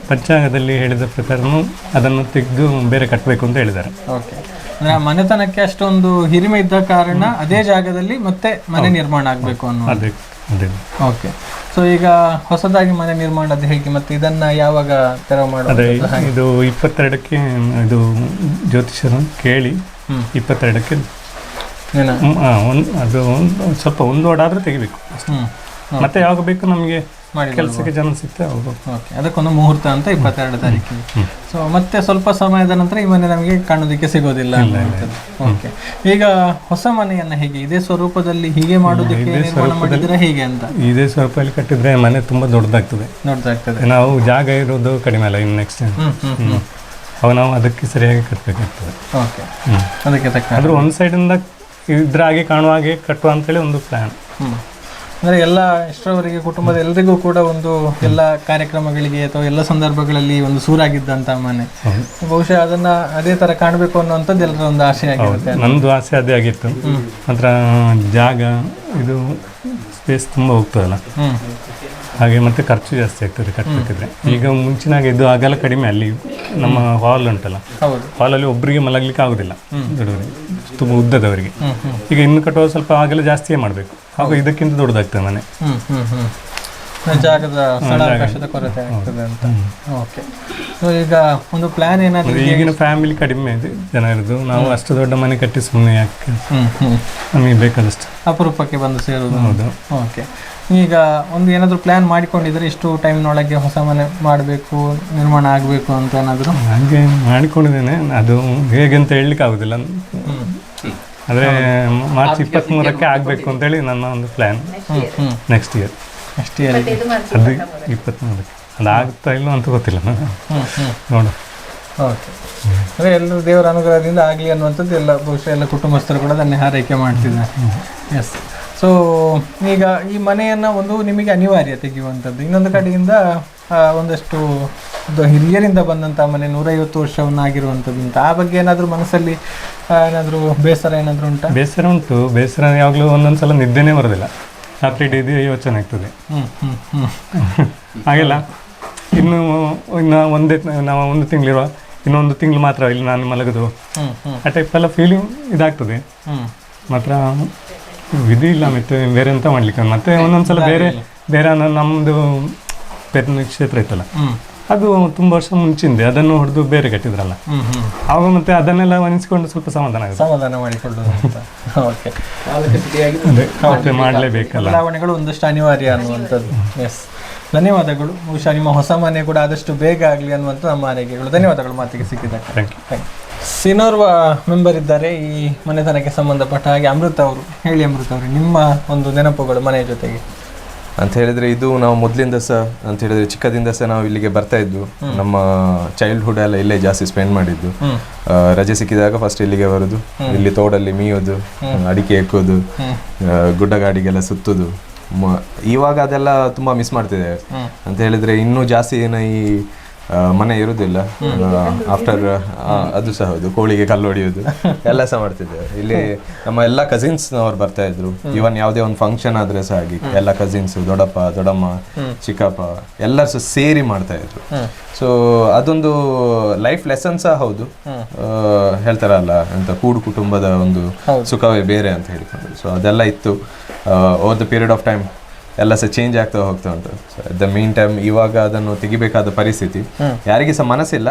Speaker 5: ಪಂಚಾಂಗದಲ್ಲಿ ಹೇಳಿದ ಪ್ರಕಾರನೂ ಅದನ್ನು ತೆಗೆದು ಬೇರೆ ಕಟ್ಟಬೇಕು ಅಂತ ಹೇಳಿದ್ದಾರೆ.
Speaker 1: ಓಕೆ. ಅಂದ್ರೆ ಆ ಮನೆತನಕ್ಕೆ ಅಷ್ಟೊಂದು ಹಿರಿಮೆ ಇದ್ದ ಕಾರಣ ಅದೇ ಜಾಗದಲ್ಲಿ ಮತ್ತೆ ಮನೆ ನಿರ್ಮಾಣ ಆಗಬೇಕು ಅನ್ನೋ
Speaker 5: ಅದೇ ಅದೇ.
Speaker 1: ಓಕೆ. ಸೊ ಈಗ ಹೊಸದಾಗಿ ಮನೆ ನಿರ್ಮಾಣ ಅದು ಹೇಗೆ ಮತ್ತೆ ಇದನ್ನ ಯಾವಾಗ ತೆರವು
Speaker 5: ಅದೇ
Speaker 1: ಮಾಡೋದು
Speaker 5: ಇದು ಇಪ್ಪತ್ತೆರಡಕ್ಕೆ ಇದು ಜ್ಯೋತಿಷ್ಯರು ಕೇಳಿ. ಇಪ್ಪತ್ತೆರಡಕ್ಕೆ
Speaker 1: ಏನ?
Speaker 5: ಹ್ಮ್, ಆ, ಒಂದ್ ಅದು ಒಂದು ಸ್ವಲ್ಪ ಒಂದು ಓಡಾದ್ರೆ ತೆಗಿಬೇಕು
Speaker 1: ಹ್ಮ್.
Speaker 5: ಮತ್ತೆ ಯಾವಾಗ ಬೇಕು ನಮಗೆ ಕೆಲಸಕ್ಕೆ ಜನ ಸಿಗ್ತಾ
Speaker 1: ಓಕೆ ಅದಕ್ಕೊಂದು ಮುಹೂರ್ತ ಅಂತ ಇಪ್ಪತ್ತೆರಡು ತಾರೀಕಿಗೆ. ಸೊ ಮತ್ತೆ ಸ್ವಲ್ಪ ಸಮಯದ ನಂತರ ಈ ಮನೆ ನಮಗೆ ಕಾಣೋದಕ್ಕೆ ಸಿಗೋದಿಲ್ಲ ಅಂತ ಓಕೆ ಈಗ ಹೊಸ ಮನೆಯನ್ನ ಹೇಗೆ? ಇದೇ ಸ್ವರೂಪದಲ್ಲಿ ಹೀಗೆ ಮಾಡೋದಕ್ಕೆ ನಿರ್ಮಾಣ ಮಾಡಿದ್ರೆ ಹೇಗೆ ಅಂತ?
Speaker 5: ಇದೇ ಸ್ವರೂಪದಲ್ಲಿ ಕಟ್ಟಿದ್ರೆ ಮನೆ ತುಂಬಾ ದೊಡ್ಡದಾಗ್ತದೆ.
Speaker 1: ದೊಡ್ಡದಾಗ್ತದೆ.
Speaker 5: ನಾವು ಜಾಗ ಇರೋದು ಕಡಿಮೆ ಅಲ್ಲ ಇನ್ನು ನೆಕ್ಸ್ಟ್ ಅವಾಗ ನಾವು ಅದಕ್ಕೆ ಸರಿಯಾಗಿ ಕಟ್ಟಬೇಕಾಗ್ತದೆ
Speaker 1: ಓಕೆ ಅದಕ್ಕೆ ತಕ್ಕ
Speaker 5: ಆದ್ರೂ ಒಂದು ಸೈಡಿಂದ ಇದ್ರ ಹಾಗೆ ಕಾಣುವ ಹಾಗೆ ಕಟ್ಟುವ ಅಂತೇಳಿ ಒಂದು ಪ್ಲಾನ್.
Speaker 1: ಅಂದ್ರೆ ಎಲ್ಲ ಎಷ್ಟರವರೆಗೆ ಕುಟುಂಬದ ಎಲ್ಲರಿಗೂ ಕೂಡ ಒಂದು ಎಲ್ಲ ಕಾರ್ಯಕ್ರಮಗಳಿಗೆ ಅಥವಾ ಎಲ್ಲ ಸಂದರ್ಭಗಳಲ್ಲಿ ಒಂದು ಸೂರಾಗಿದ್ದಂಥ ಮನೆ. ಬಹುಶಃ ಅದನ್ನ ಅದೇ ತರ ಕಾಣಬೇಕು ಅನ್ನುವಂಥದ್ದು ಎಲ್ಲರ ಒಂದು ಆಸೆ ಆಗಿರುತ್ತೆ
Speaker 5: ನಂದು ಆಸೆ ಅದೇ ಆಗಿತ್ತು. ಮಾತ್ರ ಜಾಗ ಇದು ಸ್ಪೇಸ್ ತುಂಬ ಹೋಗ್ತದಲ್ಲ. ಹಾಗೆ ಮತ್ತೆ ಖರ್ಚು ಜಾಸ್ತಿ ಆಗ್ತದೆ ಕಟ್ಟಬೇಕಿದ್ರೆ ಈಗ ಮುಂಚಿನಾಗ ಇದು ಆಗಲ್ಲ ಕಡಿಮೆ ಅಲ್ಲಿ ನಮ್ಮ ಹಾಲ್ ಉಂಟಲ್ಲ. ಹಾಲಲ್ಲಿ ಒಬ್ಬರಿಗೆ ಮಲಗಲಿಕ್ಕೆ ಆಗುದಿಲ್ಲ. ದೊಡ್ಡವರಿಗೆ. ತುಂಬ ಉದ್ದದವರಿಗೆ. ಈಗ ಇನ್ನು ಕಟ್ಟುವ ಸ್ವಲ್ಪ ಆಗಲ್ಲ ಜಾಸ್ತಿಯೇ ಮಾಡಬೇಕು. ಹಾಗೂ ಇದಕ್ಕಿಂತ ದೊಡ್ಡದಾಗ್ತದೆ ಮನೆ.
Speaker 1: ಜಾಗದ ಸ್ಥಳಾವಕಾಶದ ಕೊರತೆ ಆಗ್ತದೆ ಅಂತ. ಓಕೆ. ಸೊ ಈಗ ಒಂದು ಪ್ಲಾನ್ ಏನಾದ್ರು
Speaker 5: ಈಗಿನ ಫ್ಯಾಮಿಲಿ ಕಡಿಮೆ ಇದೆ ಜನ ಇರೋದು. ನಾವು ಅಷ್ಟು ದೊಡ್ಡ ಮನೆ ಕಟ್ಟಿ ಸುಮ್ಮನೆ ಯಾಕೆ ನಮಗೆ ಬೇಕಾದಷ್ಟು.
Speaker 1: ಅಪರೂಪಕ್ಕೆ ಬಂದು ಸೇರೋದು.
Speaker 5: ಹೌದು.
Speaker 1: ಓಕೆ. ಈಗ ಒಂದು ಏನಾದರೂ ಪ್ಲಾನ್ ಮಾಡಿಕೊಂಡಿದ್ರೆ ಇಷ್ಟು ಟೈಮ್ನೊಳಗೆ ಹೊಸ ಮನೆ ಮಾಡಬೇಕು ನಿರ್ಮಾಣ ಆಗಬೇಕು ಅಂತ ಏನಾದರೂ?
Speaker 5: ಹಾಗೆ ಮಾಡಿಕೊಂಡಿದ್ದೇನೆ. ಅದು ಹೇಗೆ ಅಂತ ಹೇಳಲಿಕ್ಕೆ ಆಗೋದಿಲ್ಲ. ಆದರೆ ಮಾರ್ಚ್ ಇಪ್ಪತ್ತ್ಮೂರಕ್ಕೆ ಆಗಬೇಕು ಅಂತೇಳಿ ನನ್ನ ಒಂದು ಪ್ಲ್ಯಾನ್
Speaker 1: ಹ್ಞೂ
Speaker 5: ನೆಕ್ಸ್ಟ್ ಇಯರ್
Speaker 1: ಇಯರಿಗೆ
Speaker 5: ಅದು ಇಪ್ಪತ್ತ್ಮೂರಕ್ಕೆ ಆಗ್ತಾ ಇಲ್ಲ ಅಂತ ಗೊತ್ತಿಲ್ಲ. ನೋಡು.
Speaker 1: ಓಕೆ. ಅಂದರೆ ಎಲ್ಲರೂ ದೇವರ ಅನುಗ್ರಹದಿಂದ ಆಗಲಿ ಅನ್ನುವಂಥದ್ದು ಎಲ್ಲ ಬಹುಶಃ ಎಲ್ಲ ಕುಟುಂಬಸ್ಥರು ಕೂಡ ಅದನ್ನೇ ಹಾರೈಕೆ ಮಾಡ್ತಿದ್ದಾರೆ. ಎಸ್ ಸೊ ಈಗ ಈ ಮನೆಯನ್ನು ಒಂದು ನಿಮಗೆ ಅನಿವಾರ್ಯ ತೆಗೆಯುವಂಥದ್ದು. ಇನ್ನೊಂದು ಕಡೆಯಿಂದ ಒಂದಷ್ಟು ಹಿರಿಯರಿಂದ ಬಂದಂಥ ಮನೆ ನೂರೈವತ್ತು ವರ್ಷವನ್ನಾಗಿರುವಂಥದ್ದು ಅಂತ ಆ ಬಗ್ಗೆ ಏನಾದರೂ ಮನಸ್ಸಲ್ಲಿ ಏನಾದರೂ ಬೇಸರ ಏನಾದರೂ ಉಂಟಾ?
Speaker 5: ಬೇಸರ ಉಂಟು. ಬೇಸರ ಯಾವಾಗಲೂ ಒಂದೊಂದು ಸಲ ನಿದ್ದೆನೇ ಬರೋದಿಲ್ಲ. ರಾತ್ರಿ ಇಡೀ ಯೋಚನೆ ಆಗ್ತದೆ ಹಾಗೆಲ್ಲ. ಇನ್ನು ಇನ್ನು ಒಂದೇ ನಾವು ಒಂದು ತಿಂಗಳಿರುವ ಇನ್ನೊಂದು ತಿಂಗಳು ಮಾತ್ರ ಇಲ್ಲಿ ನಾನು ಮಲಗೋದು. ಆ ಟೈಪ್ ಎಲ್ಲ ಫೀಲಿಂಗ್ ಇದಾಗ್ತದೆ. ಮಾತ್ರ ವಿಧಿ ಇಲ್ಲ ಮತ್ತೆ ಬೇರೆ ಎಂತ ಮಾಡ್ಲಿಕ್ಕೆ? ಮತ್ತೆ ಒಂದೊಂದ್ಸಲ ಬೇರೆ ಬೇರೆ ನಮ್ಮದು ನಮ್ದು ಪೆರ್ನ ಕ್ಷೇತ್ರ ಇತ್ತಲ್ಲ. ಅದು ತುಂಬ ವರ್ಷ ಮುಂಚಿಂದೆ ಅದನ್ನು ಹೊಡೆದು ಬೇರೆ ಕಟ್ಟಿದ್ರಲ್ಲ.
Speaker 1: ಅವಾಗ
Speaker 5: ಆವಾಗ ಮತ್ತೆ ಅದನ್ನೆಲ್ಲ ಒನಿಸ್ಕೊಂಡು ಸ್ವಲ್ಪ ಸಮಾಧಾನ ಆಗುತ್ತೆ.
Speaker 1: ಸಮಾಧಾನ ಮಾಡಿಕೊಳ್ಳೋದು ಅಂತ. ಓಕೆ
Speaker 5: ಮತ್ತೆ ಮಾಡಲೇಬೇಕಲ್ಲ.
Speaker 1: ಬದಲಾವಣೆಗಳು ಒಂದಷ್ಟು ಅನಿವಾರ್ಯ ಅನ್ನುವಂಥದ್ದು. ಎಸ್ ಧನ್ಯವಾದಗಳು. ಬಹುಶಃ ನಿಮ್ಮ ಹೊಸ ಮನೆ ಕೂಡ ಆದಷ್ಟು ಬೇಗ ಆಗಲಿ ಅನ್ನುವಂಥ ನಮ್ಮ ಆರೈಕೆಗಳು. ಧನ್ಯವಾದಗಳು ಮಾತಿಗೆ ಸಿಕ್ಕಿದ್ದಕ್ಕೆ.
Speaker 5: ಥ್ಯಾಂಕ್ ಯು
Speaker 1: ಥ್ಯಾಂಕ್ ಯು ಸಿನೋರ್ವ ಮೆಂಬರ್ ಇದ್ದಾರೆ. ಈ ಮನೆತನಕ್ಕೆ ಸಂಬಂಧಪಟ್ಟ ಹಾಗೆ ಅಮೃತ ಅವರು ಹೇಳಿ ಅಮೃತ ಅವರು ನಿಮ್ಮ ಒಂದು ನೆನಪುಗಳು ಮನೆಯ ಜೊತೆಗೆ.
Speaker 6: ಅಂತ ಹೇಳಿದ್ರೆ ಇದು ನಾವು ಮೊದಲಿಂದ ಸಹ ಅಂತ ಹೇಳಿದ್ರೆ ಚಿಕ್ಕದಿಂದ ಸಹ ನಾವು ಇಲ್ಲಿಗೆ ಬರ್ತಾ ಇದ್ವು ನಮ್ಮ ಚೈಲ್ಡ್ಹುಡ್ ಎಲ್ಲ ಇಲ್ಲೇ ಜಾಸ್ತಿ ಸ್ಪೆಂಡ್ ಮಾಡಿದ್ದು. ರಜೆ ಸಿಕ್ಕಿದಾಗ ಫಸ್ಟ್ ಇಲ್ಲಿಗೆ ಬರುದು ಇಲ್ಲಿ ತೋಡಲ್ಲಿ ಮೀಯೋದು ಅಡಿಕೆ ಎಕ್ಕೋದು ಗುಡ್ಡಗಾಡಿಗೆಲ್ಲ ಸುತ್ತೋದು. ಇವಾಗ ಅದೆಲ್ಲ ತುಂಬಾ ಮಿಸ್ ಮಾಡ್ತಿದ್ದೇವೆ ಅಂತ ಹೇಳಿದ್ರೆ ಇನ್ನೂ ಜಾಸ್ತಿ ಏನ ಈ ಮನೆ ಇರುವುದಿಲ್ಲ ಆಫ್ಟರ್ ಅದು ಸಹ ಹೌದು ಕೋಳಿಗೆ ಕಲ್ಲು ಹೊಡೆಯುವುದು. (laughs) ಎಲ್ಲ ಸಹ ಮಾಡ್ತಿದ್ದೇವೆ ಇಲ್ಲಿ ನಮ್ಮ ಎಲ್ಲ ಕಸಿನ್ಸ್ ಅವ್ರು ಬರ್ತಾ ಇದ್ರು. ಇವನ್ ಯಾವುದೇ ಒಂದು ಫಂಕ್ಷನ್ ಆದ್ರೆ ಸಹ ಹಾಗೆ. ಎಲ್ಲ ಕಸಿನ್ಸ್ ದೊಡ್ಡಪ್ಪ ದೊಡ್ಡಮ್ಮ ಚಿಕ್ಕಪ್ಪ ಎಲ್ಲರೂ ಸಹ ಸೇರಿ ಮಾಡ್ತಾ ಇದ್ರು. ಸೊ ಅದೊಂದು ಲೈಫ್ ಲೆಸನ್ ಸಹ ಹೌದು. ಹೇಳ್ತಾರಲ್ಲ ಅಂತ ಕೂಡು ಕುಟುಂಬದ ಒಂದು ಸುಖವೇ ಬೇರೆ ಅಂತ ಹೇಳ್ಕೊಂಡು. ಸೊ ಅದೆಲ್ಲ ಇತ್ತು. Over the period of time ಎಲ್ಲ ಸಹ ಚೇಂಜ್ ಆಗ್ತಾ ಹೋಗ್ತಾ ಉಂಟು. ಅಟ್ ದ ಮೀನ್ ಟೈಮ್ ಇವಾಗ ಅದನ್ನು ತೆಗಿಬೇಕಾದ ಪರಿಸ್ಥಿತಿ. ಯಾರಿಗೆ ಸಹ ಮನಸ್ಸಿಲ್ಲ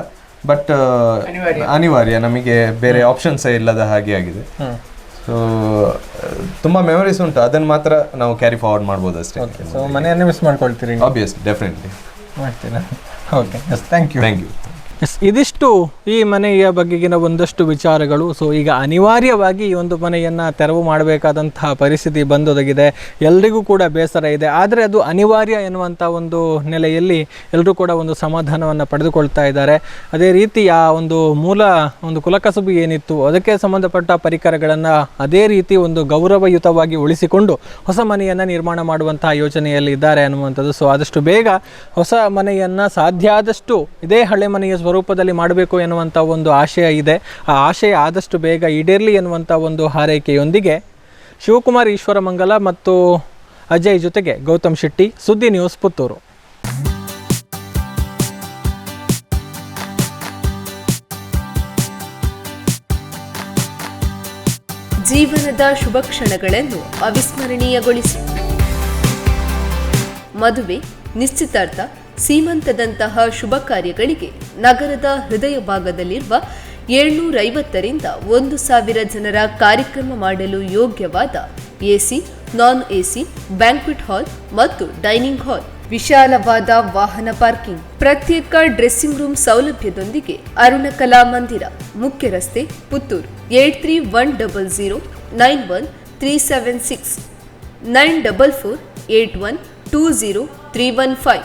Speaker 6: ಬಟ್ ಅನಿವಾರ್ಯ. ನಮಗೆ ಬೇರೆ ಆಪ್ಷನ್ಸ್ ಇಲ್ಲದ ಹಾಗೆ ಆಗಿದೆ. ಸೊ ತುಂಬಾ ಮೆಮೊರೀಸ್ ಉಂಟು. ಅದನ್ನು ಮಾತ್ರ ನಾವು ಕ್ಯಾರಿ ಫಾರ್ವರ್ಡ್ ಮಾಡ್ಬೋದು ಅಷ್ಟೇ.
Speaker 1: ಸೊ ಮನೆಯನ್ನೇ ಮಿಸ್ ಮಾಡ್ಕೊಳ್ತೀರಿ
Speaker 6: ಆಬ್ವಿಯಸ್ ಡೆಫಿನೆಟ್ಲಿ
Speaker 1: ಮಾಡ್ತೀರಾ? Okay yes thank you
Speaker 6: thank you
Speaker 1: yes ಇದಿಷ್ಟು ಈ ಮನೆಯ ಬಗೆಗಿನ ಒಂದಷ್ಟು ವಿಚಾರಗಳು. ಸೊ ಈಗ ಅನಿವಾರ್ಯವಾಗಿ ಈ ಒಂದು ಮನೆಯನ್ನು ತೆರವು ಮಾಡಬೇಕಾದಂತಹ ಪರಿಸ್ಥಿತಿ ಬಂದೊದಗಿದೆ. ಎಲ್ರಿಗೂ ಕೂಡ ಬೇಸರ ಇದೆ. ಆದರೆ ಅದು ಅನಿವಾರ್ಯ ಎನ್ನುವಂಥ ಒಂದು ನೆಲೆಯಲ್ಲಿ ಎಲ್ಲರೂ ಕೂಡ ಒಂದು ಸಮಾಧಾನವನ್ನು ಪಡೆದುಕೊಳ್ತಾ ಇದ್ದಾರೆ. ಅದೇ ರೀತಿ ಆ ಒಂದು ಮೂಲ ಒಂದು ಕುಲಕಸುಬು ಏನಿತ್ತು, ಅದಕ್ಕೆ ಸಂಬಂಧಪಟ್ಟ ಪರಿಕರಗಳನ್ನು ಅದೇ ರೀತಿ ಒಂದು ಗೌರವಯುತವಾಗಿ ಉಳಿಸಿಕೊಂಡು ಹೊಸ ಮನೆಯನ್ನು ನಿರ್ಮಾಣ ಮಾಡುವಂತಹ ಯೋಚನೆಯಲ್ಲಿ ಇದ್ದಾರೆ ಅನ್ನುವಂಥದ್ದು. ಸೊ ಆದಷ್ಟು ಬೇಗ ಹೊಸ ಮನೆಯನ್ನು ಸಾಧ್ಯ ಆದಷ್ಟು ಇದೇ ಹಳೆ ಮನೆಯ ಸ್ವರೂಪದಲ್ಲಿ ಮಾಡಬೇಕು ಎನ್ನುವಂಥ ಒಂದು ಆಶಯ ಇದೆ. ಆ ಆಶಯ ಆದಷ್ಟು ಬೇಗ ಈಡೇರಲಿ ಎನ್ನುವಂಥ ಒಂದು ಹಾರೈಕೆಯೊಂದಿಗೆ ಶಿವಕುಮಾರ್ ಈಶ್ವರಮಂಗಲ ಮತ್ತು ಅಜಯ್ ಜೊತೆಗೆ ಗೌತಮ್ ಶೆಟ್ಟಿ ಸುದ್ದಿ ನ್ಯೂಸ್ ಪುತ್ತೂರು.
Speaker 7: ಜೀವನದ ಶುಭ ಕ್ಷಣಗಳನ್ನು ಅವಿಸ್ಮರಣೀಯಗೊಳಿಸಿ. ಮದುವೆ, ನಿಶ್ಚಿತಾರ್ಥ ಸೀಮಂತದಂತಹ ಶುಭ ಕಾರ್ಯಗಳಿಗೆ ನಗರದ ಹೃದಯ ಭಾಗದಲ್ಲಿರುವ ಏಳ್ನೂರೈವತ್ತರಿಂದ ಒಂದು ಸಾವಿರ ಜನರ ಕಾರ್ಯಕ್ರಮ ಮಾಡಲು ಯೋಗ್ಯವಾದ AC, non AC, banquet hall ಮತ್ತು ಡೈನಿಂಗ್ ಹಾಲ್, ವಿಶಾಲವಾದ ವಾಹನ ಪಾರ್ಕಿಂಗ್, ಪ್ರತ್ಯೇಕ ಡ್ರೆಸ್ಸಿಂಗ್ ರೂಮ್ ಸೌಲಭ್ಯದೊಂದಿಗೆ ಅರುಣ ಕಲಾ ಮಂದಿರ, ಮುಖ್ಯ ರಸ್ತೆ, Puttur eight three one double zero nine one three seven six, nine double four eight one two zero three one five.